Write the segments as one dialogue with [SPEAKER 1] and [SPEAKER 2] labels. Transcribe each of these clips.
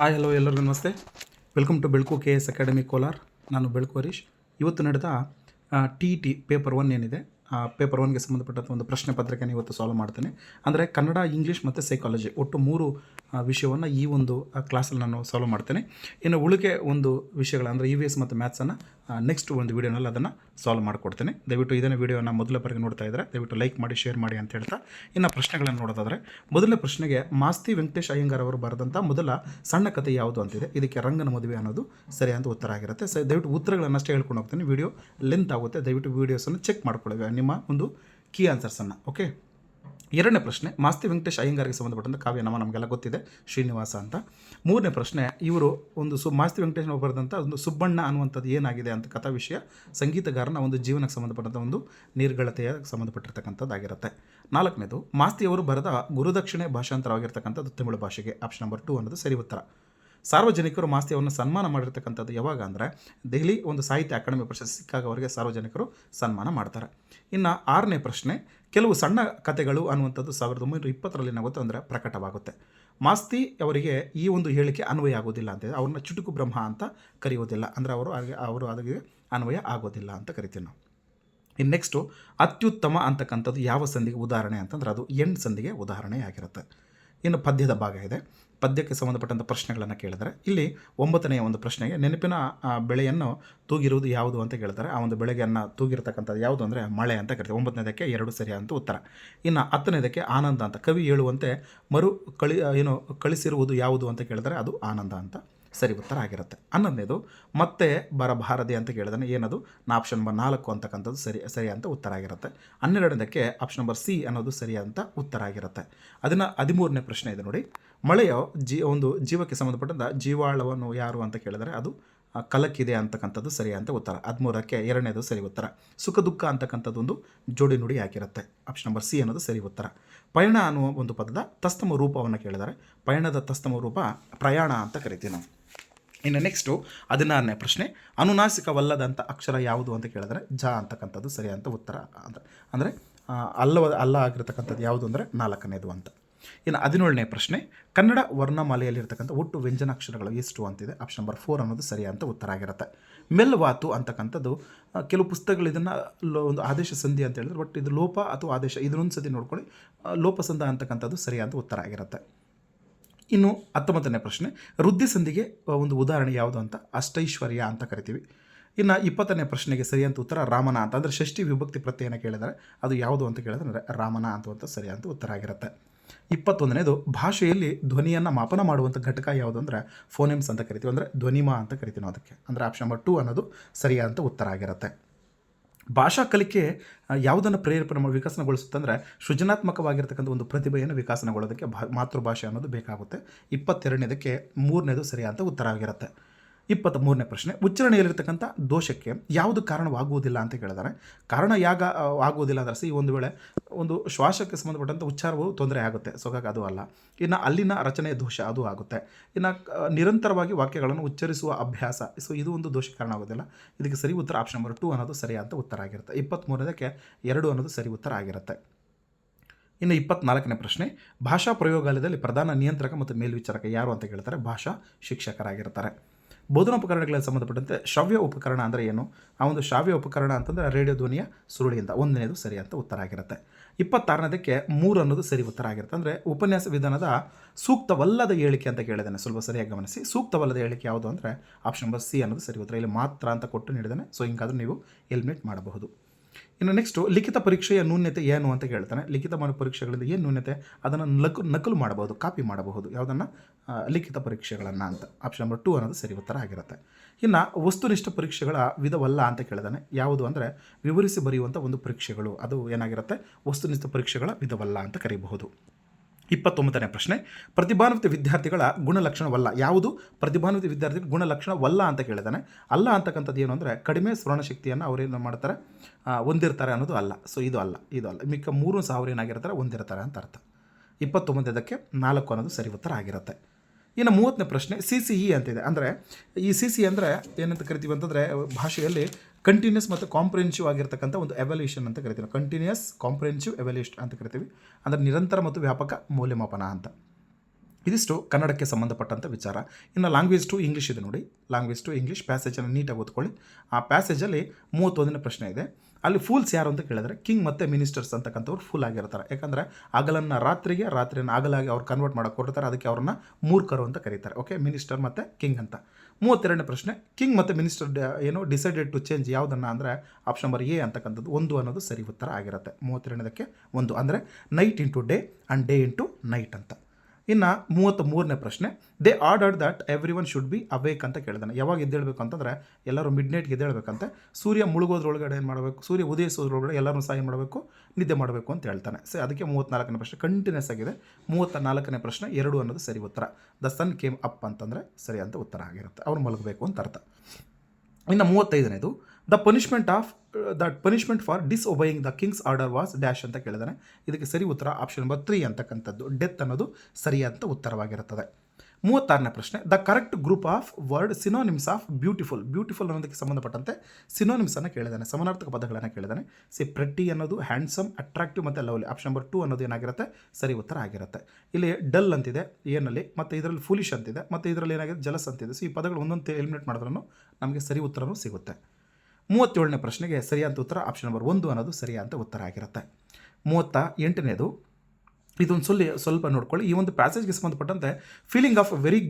[SPEAKER 1] Hi hello ಎಲ್ಲರಿಗೂ ನಮಸ್ತೆ. Welcome to Belku K S academy Kolar ನಾನು ಬೆಳ್ಕು ಹರೀಶ್ ಇವತ್ತು ನಡೆದ ಟಿ ಟಿ ಪೇಪರ್ ಒನ್ ಏನಿದೆ, ಆ ಪೇಪರ್ ಒನ್ಗೆ ಸಂಬಂಧಪಟ್ಟಂಥ ಒಂದು ಪ್ರಶ್ನೆ ಪತ್ರಿಕೆನ ಇವತ್ತು ಸಾಲ್ವ್ ಮಾಡ್ತೇನೆ. ಅಂದರೆ ಕನ್ನಡ ಇಂಗ್ಲೀಷ್ ಮತ್ತು ಸೈಕಾಲಜಿ ಒಟ್ಟು ಮೂರು ವಿಷಯವನ್ನು ಈ ಒಂದು ಕ್ಲಾಸಲ್ಲಿ ನಾನು ಸಾಲ್ವ್ ಮಾಡ್ತೇನೆ. ಇನ್ನು ಉಳಿಕೆ ಒಂದು ವಿಷಯಗಳು ಅಂದರೆ ಇ ವಿ ಎಸ್ ಮತ್ತು ಮ್ಯಾಥ್ಸನ್ನು ನೆಕ್ಸ್ಟ್ ಒಂದು ವೀಡಿಯೋನಲ್ಲಿ ಅದನ್ನು ಸಾಲ್ವ್ ಮಾಡಿಕೊಡ್ತೀನಿ. ದಯವಿಟ್ಟು ಇದನ್ನು ವೀಡಿಯೋನ ಮೊದಲ ಬಾರಿಗೆ ನೋಡ್ತಾ ಇದ್ದರೆ ದಯವಿಟ್ಟು ಲೈಕ್ ಮಾಡಿ ಶೇರ್ ಮಾಡಿ ಅಂತ ಹೇಳ್ತಾ ಇನ್ನು ಪ್ರಶ್ನೆಗಳನ್ನು ನೋಡೋದಾದರೆ, ಮೊದಲನೇ ಪ್ರಶ್ನೆಗೆ ಮಾಸ್ತಿ ವೆಂಕಟೇಶ್ ಅಯ್ಯಂಗಾರ್ ಅವರು ಬರೆದಂಥ ಮೊದಲ ಸಣ್ಣ ಕಥೆ ಯಾವುದು ಅಂತಿದೆ? ಇದಕ್ಕೆ ರಂಗನ ಮದುವೆ ಅನ್ನೋದು ಸರಿಯಾದ ಉತ್ತರ ಆಗಿರುತ್ತೆ. ಸೊ ದಯವಿಟ್ಟು ಉತ್ತರಗಳನ್ನು ಅಷ್ಟೇ ಹೇಳ್ಕೊಂಡು ಹೋಗ್ತೀನಿ. ವಿಡಿಯೋ ಲೆಂತ್ ಆಗುತ್ತೆ. ದಯವಿಟ್ಟು ವೀಡಿಯೋಸನ್ನು ಚೆಕ್ ಮಾಡ್ಕೊಳ್ಳಿ ನಿಮ್ಮ ಒಂದು ಕೀ ಆನ್ಸರ್ಸನ್ನು ಓಕೆ ಎರಡನೇ ಪ್ರಶ್ನೆ, ಮಾಸ್ತಿ ವೆಂಕಟೇಶ್ ಅಯ್ಯಂಗಾರಿಗೆ ಸಂಬಂಧಪಟ್ಟಂಥ ನಮ್ಮ ನಮಗೆಲ್ಲ ಗೊತ್ತಿದೆ, ಶ್ರೀನಿವಾಸ ಅಂತ. ಮೂರನೇ ಪ್ರಶ್ನೆ, ಇವರು ಒಂದು ಸು, ಮಾಸ್ತಿ ವೆಂಕಟೇಶ್ ಬರೆದಂಥ ಒಂದು ಸುಬ್ಬಣ್ಣ ಅನ್ನುವಂಥದ್ದು ಏನಾಗಿದೆ ಅಂತ ಕಥಾ ವಿಷಯ, ಸಂಗೀತಗಾರನ ಒಂದು ಜೀವನಕ್ಕೆ ಸಂಬಂಧಪಟ್ಟಂಥ ಒಂದು ನಿರ್ಗಳತೆಯ ಸಂಬಂಧಪಟ್ಟಿರ್ತಕ್ಕಂಥದ್ದಾಗಿರುತ್ತೆ. ನಾಲ್ಕನೇದು ಮಾಸ್ತಿಯವರು ಬರೆದ ಗುರುದಕ್ಷಿಣೆ ಭಾಷಾಂತರವಾಗಿರ್ತಕ್ಕಂಥದ್ದು ತಮಿಳು ಭಾಷೆಗೆ, ಆಪ್ಷನ್ ನಂಬರ್ ಟು ಅನ್ನೋದು ಸರಿ ಉತ್ತರ. ಸಾರ್ವಜನಿಕರು ಮಾಸ್ತಿಯವರನ್ನು ಸನ್ಮಾನ ಮಾಡಿರ್ತಕ್ಕಂಥದ್ದು ಯಾವಾಗ ಅಂದರೆ, ದೆಹಲಿ ಒಂದು ಸಾಹಿತ್ಯ ಅಕಾಡೆಮಿ ಪ್ರಶಸ್ತಿ ಸಿಕ್ಕಾಗ ಅವರಿಗೆ ಸಾರ್ವಜನಿಕರು ಸನ್ಮಾನ ಮಾಡ್ತಾರೆ. ಇನ್ನು ಆರನೇ ಪ್ರಶ್ನೆ ಕೆಲವು ಸಣ್ಣ ಕಥೆಗಳು ಅನ್ನುವಂಥದ್ದು ಸಾವಿರದ ಒಂಬೈನೂರ ಇಪ್ಪತ್ತರಲ್ಲಿ ಏನಾಗುತ್ತೆ ಅಂದರೆ ಪ್ರಕಟವಾಗುತ್ತೆ. ಮಾಸ್ತಿ ಅವರಿಗೆ ಈ ಒಂದು ಹೇಳಿಕೆ ಅನ್ವಯ ಆಗೋದಿಲ್ಲ ಅಂತ ಅವ್ರನ್ನ ಚುಟುಕು ಬ್ರಹ್ಮ ಅಂತ ಕರೆಯೋದಿಲ್ಲ. ಅಂದರೆ ಅವರು ಹಾಗೆ ಅವರು ಅದಕ್ಕೆ ಅನ್ವಯ ಆಗೋದಿಲ್ಲ ಅಂತ ಕರಿತೀವಿ ನಾವು. ಇನ್ನು ನೆಕ್ಸ್ಟು, ಅತ್ಯುತ್ತಮ ಅಂತಕ್ಕಂಥದ್ದು ಯಾವ ಸಂಧಿಗೆ ಉದಾಹರಣೆ ಅಂತಂದ್ರೆ ಅದು ಎಂಡ್ ಸಂಧಿಗೆ ಉದಾಹರಣೆ ಆಗಿರುತ್ತೆ ಇನ್ನು ಪದ್ಯದ ಭಾಗ ಇದೆ. ಪದ್ಯಕ್ಕೆ ಸಂಬಂಧಪಟ್ಟಂಥ ಪ್ರಶ್ನೆಗಳನ್ನು ಕೇಳಿದರೆ ಇಲ್ಲಿ ಒಂಬತ್ತನೆಯ ಒಂದು ಪ್ರಶ್ನೆಗೆ ನೆನಪಿನ ಬೆಳೆಯನ್ನು ತೂಗಿರುವುದು ಯಾವುದು ಅಂತ ಕೇಳ್ತಾರೆ. ಆ ಒಂದು ಬೆಳೆಗೆಯನ್ನು ತೂಗಿರ್ತಕ್ಕಂಥದ್ದು ಯಾವುದು ಅಂದರೆ ಮಳೆ ಅಂತ ಕರಿತೀವಿ ಒಂಬತ್ತನೇದಕ್ಕೆ ಎರಡು ಸರಿ ಅಂತ ಉತ್ತರ. ಇನ್ನು ಹತ್ತನೇದಕ್ಕೆ ಆನಂದ ಅಂತ. ಕವಿ ಹೇಳುವಂತೆ ಮರು ಕಳಿ ಏನು ಕಳಿಸಿರುವುದು ಯಾವುದು ಅಂತ ಕೇಳಿದರೆ ಅದು ಆನಂದ ಅಂತ ಸರಿ ಉತ್ತರ ಆಗಿರುತ್ತೆ. ಹನ್ನೊಂದನೇದು, ಮತ್ತೆ ಬರಬಾರದೆ ಅಂತ ಕೇಳಿದ್ರೆ ಏನದು? ನಾ ಆಪ್ಷನ್ ನಂಬರ್ ನಾಲ್ಕು ಅಂತಕ್ಕಂಥದ್ದು ಸರಿ ಸರಿ ಅಂತ ಉತ್ತರ ಆಗಿರುತ್ತೆ. ಹನ್ನೆರಡನೇದಕ್ಕೆ ಆಪ್ಷನ್ ನಂಬರ್ ಸಿ ಅನ್ನೋದು ಸರಿ ಅಂತ ಉತ್ತರ ಆಗಿರುತ್ತೆ. ಅದನ್ನು ಹದಿಮೂರನೇ ಪ್ರಶ್ನೆ ಇದೆ ನೋಡಿ. ಮಳೆಯ ಜೀ, ಒಂದು ಜೀವಕ್ಕೆ ಸಂಬಂಧಪಟ್ಟಂಥ ಜೀವಾಳವನ್ನು ಯಾರು ಅಂತ ಕೇಳಿದರೆ ಅದು ಕಲಕಿದೆ ಅಂತಕ್ಕಂಥದ್ದು ಅಂತ ಉತ್ತರ. ಹದಿಮೂರಕ್ಕೆ ಎರಡನೇದು ಸರಿ ಉತ್ತರ. ಸುಖ ದುಃಖ ಅಂತಕ್ಕಂಥದ್ದು ಒಂದು ಜೋಡಿ ನುಡಿ ಆಗಿರುತ್ತೆ ಆಪ್ಷನ್ ನಂಬರ್ ಸಿ ಅನ್ನೋದು ಸರಿ ಉತ್ತರ. ಪಯಣ ಅನ್ನುವ ಒಂದು ಪದದ ತಸ್ತಮ ರೂಪವನ್ನು ಕೇಳಿದರೆ, ಪಯಣದ ತಸ್ತಮ ರೂಪ ಪ್ರಯಾಣ ಅಂತ ಕರಿತೀವಿ ನಾವು. ಇನ್ನು ನೆಕ್ಸ್ಟು ಹದಿನಾರನೇ ಪ್ರಶ್ನೆ ಅನುನಾಸಿಕವಲ್ಲದಂಥ ಅಕ್ಷರ ಯಾವುದು ಅಂತ ಕೇಳಿದರೆ, ಜ ಅಂತಕ್ಕಂಥದ್ದು ಸರಿ ಅಂತ ಉತ್ತರ. ಅಂದರೆ ಅಂದರೆ ಅಲ್ಲವ, ಅಲ್ಲ ಆಗಿರ್ತಕ್ಕಂಥದ್ದು ಯಾವುದು ಅಂದರೆ ನಾಲ್ಕನೇದು ಅಂತ. ಇನ್ನು ಹದಿನೇಳನೇ ಪ್ರಶ್ನೆ, ಕನ್ನಡ ವರ್ಣಮಾಲೆಯಲ್ಲಿರ್ತಕ್ಕಂಥ ಒಟ್ಟು ವ್ಯಂಜನಾಕ್ಷರಗಳು ಎಷ್ಟು ಅಂತಿದೆ? ಆಪ್ಷನ್ ನಂಬರ್ ಫೋರ್ ಅನ್ನೋದು ಸರಿ ಅಂತ ಉತ್ತರ ಆಗಿರುತ್ತೆ. ಮೆಲ್ವಾತು ಅಂತಕ್ಕಂಥದ್ದು ಕೆಲವು ಪುಸ್ತಕಗಳು ಇದನ್ನು ಒಂದು ಆದೇಶ ಸಂಧಿ ಅಂತ ಹೇಳಿದ್ರೆ ಬಟ್ ಇದು ಲೋಪ ಅಥವಾ ಆದೇಶ ಇದನ್ನೊಂದು ಸತಿ ನೋಡ್ಕೊಳ್ಳಿ ಲೋಪಸಂಧ ಅಂತಕ್ಕಂಥದ್ದು ಸರಿಯಾದ ಉತ್ತರ ಆಗಿರುತ್ತೆ. ಇನ್ನು ಹತ್ತೊಂಬತ್ತನೇ ಪ್ರಶ್ನೆ, ವೃದ್ಧಿ ಸಂಧಿಗೆ ಒಂದು ಉದಾಹರಣೆ ಯಾವುದು ಅಂತ? ಅಷ್ಟೈಶ್ವರ್ಯ ಅಂತ ಕರಿತೀವಿ. ಇನ್ನು ಇಪ್ಪತ್ತನೇ ಪ್ರಶ್ನೆಗೆ ಸರಿಯಂತ ಉತ್ತರ ರಾಮನ ಅಂತ, ಅಂದರೆ ಷಷ್ಠಿ ವಿಭಕ್ತಿ ಪ್ರತ್ಯಯನ ಕೇಳಿದರೆ ಅದು ಯಾವುದು ಅಂತ ಕೇಳಿದ್ರೆ ರಾಮನ ಅಂತ ಸರಿಯಾದ ಉತ್ತರ ಆಗಿರುತ್ತೆ. ಇಪ್ಪತ್ತೊಂದನೇದು ಭಾಷೆಯಲ್ಲಿ ಧ್ವನಿಯನ್ನು ಮಾಪನ ಮಾಡುವಂಥ ಘಟಕ ಯಾವುದು ಅಂದರೆ ಫೋನೆಮ್ಸ್ ಅಂತ ಕರಿತೀವಿ. ಅಂದರೆ ಧ್ವನಿಮಾ ಅಂತ ಕರಿತೀವಿ ಅದಕ್ಕೆ. ಅಂದರೆ ಆಪ್ಷನ್ ನಂಬರ್ ಟು ಅನ್ನೋದು ಸರಿಯಾದಂಥ ಉತ್ತರ ಆಗಿರುತ್ತೆ. ಭಾಷಾ ಕಲಿಕೆ ಯಾವುದನ್ನು ಪ್ರೇರೇಪಣೆ ಮಾಡಿ ವಿಕಸನಗೊಳಿಸುತ್ತಂದರೆ ಸೃಜನಾತ್ಮಕವಾಗಿರ್ತಕ್ಕಂಥ ಒಂದು ಪ್ರತಿಭೆಯನ್ನು ವಿಕಸನಗೊಳ್ಳೋದಕ್ಕೆ ಭಾ, ಮಾತೃಭಾಷೆ ಅನ್ನೋದು ಬೇಕಾಗುತ್ತೆ. ಇಪ್ಪತ್ತೆರಡನೇದಕ್ಕೆ ಮೂರನೇದು ಸರಿಯಾದ ಉತ್ತರ ಆಗಿರುತ್ತೆ. ಇಪ್ಪತ್ತ ಮೂರನೇ ಪ್ರಶ್ನೆ, ಉಚ್ಚಾರಣೆಯಲ್ಲಿರ್ತಕ್ಕಂಥ ದೋಷಕ್ಕೆ ಯಾವುದು ಕಾರಣವಾಗುವುದಿಲ್ಲ ಅಂತ ಕೇಳಿದ್ದಾರೆ ಕಾರಣ ಯಾಗ ಆಗುವುದಿಲ್ಲ ಅಂದರೆ ಸಿ ಒಂದು ವೇಳೆ ಒಂದು ಶ್ವಾಸಕ್ಕೆ ಸಂಬಂಧಪಟ್ಟಂಥ ಉಚ್ಚಾರವು ತೊಂದರೆ ಆಗುತ್ತೆ. ಸೊ ಅದು ಅಲ್ಲ. ಇನ್ನು ಅಲ್ಲಿನ ರಚನೆಯ ದೋಷ ಅದು ಆಗುತ್ತೆ. ಇನ್ನು ನಿರಂತರವಾಗಿ ವಾಕ್ಯಗಳನ್ನು ಉಚ್ಚರಿಸುವ ಅಭ್ಯಾಸ, ಸೊ, ಇದು ಒಂದು ದೋಷ ಕಾರಣ ಆಗೋದಿಲ್ಲ ಇದಕ್ಕೆ ಸರಿ ಉತ್ತರ ಆಪ್ಷನ್ ನಂಬರ್ ಟು ಅನ್ನೋದು ಸರಿಯಾದ ಉತ್ತರ ಆಗಿರುತ್ತೆ. ಇಪ್ಪತ್ತ್ಮೂರನೇದಕ್ಕೆ ಎರಡು ಅನ್ನೋದು ಸರಿ ಉತ್ತರ ಆಗಿರುತ್ತೆ. ಇನ್ನು ಇಪ್ಪತ್ನಾಲ್ಕನೇ ಪ್ರಶ್ನೆ, ಭಾಷಾ ಪ್ರಯೋಗಾಲಯದಲ್ಲಿ ಪ್ರಧಾನ ನಿಯಂತ್ರಕ ಮತ್ತು ಮೇಲ್ವಿಚಾರಕ ಯಾರು ಅಂತ ಕೇಳ್ತಾರೆ. ಭಾಷಾ ಶಿಕ್ಷಕರಾಗಿರ್ತಾರೆ. ಬೋಧನೋಪಕರಣಗಳಿಗೆ ಸಂಬಂಧಪಟ್ಟಂತೆ ಶ್ರವ್ಯ ಉಪಕರಣ ಅಂದರೆ ಏನು? ಆ ಒಂದು ಶ್ರಾವ್ಯ ಉಪಕರಣ ಅಂತಂದರೆ ರೇಡಿಯೋ ಧ್ವನಿಯ ಸುರುಳಿಯಿಂದ, ಒಂದನೇದು ಸರಿ ಅಂತ ಉತ್ತರ ಆಗಿರುತ್ತೆ. ಇಪ್ಪತ್ತಾರನೇದಕ್ಕೆ ಮೂರು ಅನ್ನೋದು ಸರಿ ಉತ್ತರ ಆಗಿರುತ್ತೆ. ಅಂದರೆ ಉಪನ್ಯಾಸ ವಿಧಾನದ ಸೂಕ್ತವಲ್ಲದ ಹೇಳಿಕೆ ಅಂತ ಕೇಳಿದ್ದಾನೆ. ಸ್ವಲ್ಪ ಸರಿಯಾಗಿ ಗಮನಿಸಿ. ಸೂಕ್ತವಲ್ಲದ ಹೇಳಿಕೆ ಯಾವುದು ಅಂದರೆ ಆಪ್ಷನ್ ನಂಬರ್ ಸಿ ಅನ್ನೋದು ಸರಿ ಉತ್ತರ. ಇಲ್ಲಿ ಮಾತ್ರ ಅಂತ ಕೊಟ್ಟು ನೀಡಿದ್ದಾನೆ. ಸೊ ಹಿಂಗಾದ್ರೂ ನೀವು ಎಲಿಮಿನೇಟ್ ಮಾಡಬಹುದು. ಇನ್ನು ನೆಕ್ಸ್ಟು ಲಿಖಿತ ಪರೀಕ್ಷೆಯ ನ್ಯೂನ್ಯತೆ ಏನು ಅಂತ ಹೇಳ್ತಾನೆ. ಲಿಖಿತ ಪರೀಕ್ಷೆಗಳಿಂದ ಏನು ನ್ಯೂನ್ಯತೆ ಅದನ್ನು ನಕು ನಕಲು ಮಾಡಬಹುದು, ಕಾಪಿ ಮಾಡಬಹುದು. ಯಾವುದನ್ನು? ಲಿಖಿತ ಪರೀಕ್ಷೆಗಳನ್ನು ಅಂತ. ಆಪ್ಷನ್ ನಂಬರ್ ಟೂ ಅನ್ನೋದು ಸರಿ ಉತ್ತರ ಆಗಿರುತ್ತೆ. ಇನ್ನು ವಸ್ತುನಿಷ್ಠ ಪರೀಕ್ಷೆಗಳ ವಿಧವಲ್ಲ ಅಂತ ಕೇಳಿದಾನೆ. ಯಾವುದು ಅಂದರೆ ವಿವರಿಸಿ ಬರೆಯುವಂಥ ಒಂದು ಪರೀಕ್ಷೆಗಳು. ಅದು ಏನಾಗಿರುತ್ತೆ? ವಸ್ತುನಿಷ್ಠ ಪರೀಕ್ಷೆಗಳ ವಿಧವಲ್ಲ ಅಂತ ಕರೀಬಹುದು. ಇಪ್ಪತ್ತೊಂಬತ್ತನೇ ಪ್ರಶ್ನೆ. ಪ್ರತಿಭಾನ್ವಿತ ವಿದ್ಯಾರ್ಥಿಗಳ ಗುಣಲಕ್ಷಣವಲ್ಲ. ಯಾವುದು? ಪ್ರತಿಭಾನ್ವಿತ ವಿದ್ಯಾರ್ಥಿಗಳ ಗುಣಲಕ್ಷಣವಲ್ಲ ಅಂತ ಕೇಳಿದಾನೆ. ಅಲ್ಲ ಅಂತಕ್ಕಂಥದ್ದು ಏನು ಅಂದರೆ ಕಡಿಮೆ ಸ್ಮರಣಶಕ್ತಿಯನ್ನು ಅವರೇನು ಮಾಡ್ತಾರೆ? ಹೊಂದಿರ್ತಾರೆ ಅನ್ನೋದು ಅಲ್ಲ. ಸೊ ಇದು ಅಲ್ಲ. ಇದು ಅಲ್ಲ. ಮಿಕ್ಕ ಮೂರು ಸಾವಿರ ಏನಾಗಿರ್ತಾರೆ? ಹೊಂದಿರ್ತಾರೆ ಅಂತ ಅರ್ಥ. ಇಪ್ಪತ್ತೊಂಬತ್ತದಕ್ಕೆ ನಾಲ್ಕು ಅನ್ನೋದು ಸರಿ ಉತ್ತರ ಆಗಿರುತ್ತೆ. ಇನ್ನು ಮೂವತ್ತನೇ ಪ್ರಶ್ನೆ ಸಿ ಸಿ ಇ ಅಂತಿದೆ. ಅಂದರೆ ಈ ಸಿ ಸಿ ಅಂದರೆ ಏನಂತ ಕರಿತೀವಿ ಅಂತಂದರೆ ಭಾಷೆಯಲ್ಲಿ ಕಂಟಿನ್ಯೂಸ್ ಮತ್ತು ಕಾಂಪ್ರಿಹೆನ್ಸಿವ್ ಆಗಿರ್ತಕ್ಕಂಥ ಒಂದು ಎವಲ್ಯೂಷನ್ ಅಂತ ಕರಿತೀವಿ. ಕಂಟಿನ್ಯೂಸ್ ಕಾಂಪ್ರಿಹೆನ್ಸಿವ್ ಎವಲ್ಯೂಷನ್ ಅಂತ ಕರಿತೀವಿ. ಅಂದರೆ ನಿರಂತರ ಮತ್ತು ವ್ಯಾಪಕ ಮೌಲ್ಯಮಾಪನ ಅಂತ. ಇದಿಷ್ಟು ಕನ್ನಡಕ್ಕೆ ಸಂಬಂಧಪಟ್ಟಂಥ ವಿಚಾರ. ಇನ್ನು ಲ್ಯಾಂಗ್ವೇಜ್ ಟು ಇಂಗ್ಲೀಷ್ ಇದೆ ನೋಡಿ. ಲ್ಯಾಂಗ್ವೇಜ್ ಟು ಇಂಗ್ಲೀಷ್ ಪ್ಯಾಸೇಜನ್ನು ನೀಟಾಗಿ ಓದ್ಕೊಳ್ಳಿ. ಆ ಪ್ಯಾಸೇಜಲ್ಲಿ ಮೂವತ್ತೊಂದನೇ ಪ್ರಶ್ನೆ ಇದೆ. ಅಲ್ಲಿ ಫೂಲ್ಸ್ ಯಾರು ಅಂತ ಕೇಳಿದ್ರೆ ಕಿಂಗ್ ಮತ್ತು ಮಿನಿಸ್ಟರ್ಸ್ ಅಂತಕ್ಕಂಥವ್ರು ಫುಲ್ ಆಗಿರ್ತಾರೆ. ಯಾಕಂದರೆ ಹಗಲನ್ನು ರಾತ್ರಿಗೆ, ರಾತ್ರಿಯನ್ನು ಹಗಲಾಗಿ ಅವ್ರು ಕನ್ವರ್ಟ್ ಮಾಡೋಕೆ ಕೊಡ್ತಾರೆ ಅದಕ್ಕೆ ಅವ್ರನ್ನ ಮೂರ್ಖರು ಅಂತ ಕರೀತಾರೆ. ಓಕೆ ಮಿನಿಸ್ಟರ್ ಮತ್ತು ಕಿಂಗ್ ಅಂತ. ಮೂವತ್ತೆರಡನೇ ಪ್ರಶ್ನೆ ಕಿಂಗ್ ಮತ್ತು ಮಿನಿಸ್ಟರ್ ಏನು ಡಿಸೈಡೆಡ್ ಟು ಚೇಂಜ್ ಯಾವುದನ್ನು ಅಂದರೆ ಆಪ್ಷನ್ ನಂಬರ್ ಎ ಅಂತಕ್ಕಂಥದ್ದು ಒಂದು ಅನ್ನೋದು ಸರಿ ಉತ್ತರ ಆಗಿರುತ್ತೆ. ಮೂವತ್ತೆರಡನೇದಕ್ಕೆ ಒಂದು ಅಂದರೆ night into day and day into night ಅಂತ. ಇನ್ನು ಮೂವತ್ತ ಮೂರನೇ ಪ್ರಶ್ನೆ the order that every one should be awake ಅಂತ ಕೇಳಿದಾನೆ. ಯಾವಾಗ ಎದ್ದೇಳಬೇಕು ಅಂತಂದರೆ ಎಲ್ಲರೂ ಮಿಡ್ ನೈಟ್ಗೆ ಎದ್ದೇಳಬೇಕಂತೆ. ಸೂರ್ಯ ಮುಳುಗೋದ್ರೊಳಗಡೆ ಏನು ಮಾಡಬೇಕು? ಸೂರ್ಯ ಉದಯಿಸೋದ್ರೊಳಗಡೆ ಎಲ್ಲರೂ ಸಹಾಯ ಮಾಡಬೇಕು, ನಿದ್ದೆ ಮಾಡಬೇಕು ಅಂತ ಹೇಳ್ತಾನೆ. ಸೊ ಅದಕ್ಕೆ ಮೂವತ್ತ್ನಾಲ್ಕನೇ ಪ್ರಶ್ನೆ ಕಂಟಿನ್ಯೂಸ್ ಆಗಿದೆ. ಮೂವತ್ತ ನಾಲ್ಕನೇ ಪ್ರಶ್ನೆ ಎರಡು ಅನ್ನೋದು ಸರಿ ಉತ್ತರ. ದ ಸನ್ ಕೇಮ್ ಅಪ್ ಅಂತಂದರೆ ಸರಿ ಅಂತ ಉತ್ತರ ಆಗಿರುತ್ತೆ. ಅವ್ರು ಮಲಗಬೇಕು ಅಂತ ಅರ್ಥ. ಇನ್ನು ಮೂವತ್ತೈದನೇದು the punishment of that punishment for disobeying the king's order was dash ಅಂತ ಕೇಳಿದಾನೆ. ಇದಕ್ಕೆ ಸರಿ ಉತ್ತರ ಆಪ್ಷನ್ ನಂಬರ್ ತ್ರೀ ಅಂತಕ್ಕಂಥದ್ದು. ಡೆತ್ ಅನ್ನೋದು ಸರಿಯಾದಂಥ ಉತ್ತರವಾಗಿರುತ್ತದೆ. ಮೂವತ್ತಾರನೇ ಪ್ರಶ್ನೆ. The correct group of word synonyms of beautiful beautiful ಅನ್ನೋದಕ್ಕೆ ಸಂಬಂಧಪಟ್ಟಂತೆ ಸಿನೋನಿಮ್ಸನ್ನು ಕೇಳಿದ್ದಾನೆ ಸಮಾನಾರ್ಥಕ ಪದಗಳನ್ನು ಕೇಳಿದ್ದಾನೆ ಸಿ ಪ್ರೆಟ್ಟಿ ಅನ್ನೋದು ಹ್ಯಾಂಡ್ಸಮ್ ಅಟ್ರಾಕ್ಟಿವ್ ಮತ್ತು ಲವ್ಲಿ ಆಪ್ಷನ್ ನಂಬರ್ ಟು ಅನ್ನೋದು ಏನಾಗಿರುತ್ತೆ? ಸರಿ ಉತ್ತರ ಆಗಿರುತ್ತೆ. ಇಲ್ಲಿ ಡಲ್ ಅಂತಿದೆ ಏನಲ್ಲಿ ಮತ್ತು ಇದರಲ್ಲಿ ಫುಲಿಶ್ ಅಂತಿದೆ, ಮತ್ತು ಇದರಲ್ಲಿ ಏನಾಗಿದೆ? ಜಲಸ್ ಅಂತಿದೆ. ಸೊ ಈ ಪದಗಳು ಒಂದೊಂದು ಎಲಿಮಿನೇಟ್ ಮಾಡಿದ್ರೂ ನಮಗೆ ಸರಿ ಉತ್ತರನೂ ಸಿಗುತ್ತೆ. ಮೂವತ್ತೇಳನೇ ಪ್ರಶ್ನೆಗೆ ಸರಿಯಾದ ಉತ್ತರ ಆಪ್ಷನ್ ನಂಬರ್ ಒಂದು ಅನ್ನೋದು ಸರಿಯಾದ ಉತ್ತರ ಆಗಿರುತ್ತೆ. ಮೂವತ್ತ ಎಂಟನೇದು, ಇದೊಂದು ಸ್ವಲ್ಪ ಸ್ವಲ್ಪ ನೋಡ್ಕೊಳ್ಳಿ. ಈ ಒಂದು ಪ್ಯಾಸೇಜ್ಗೆ ಸಂಬಂಧಪಟ್ಟಂತೆ feeling of very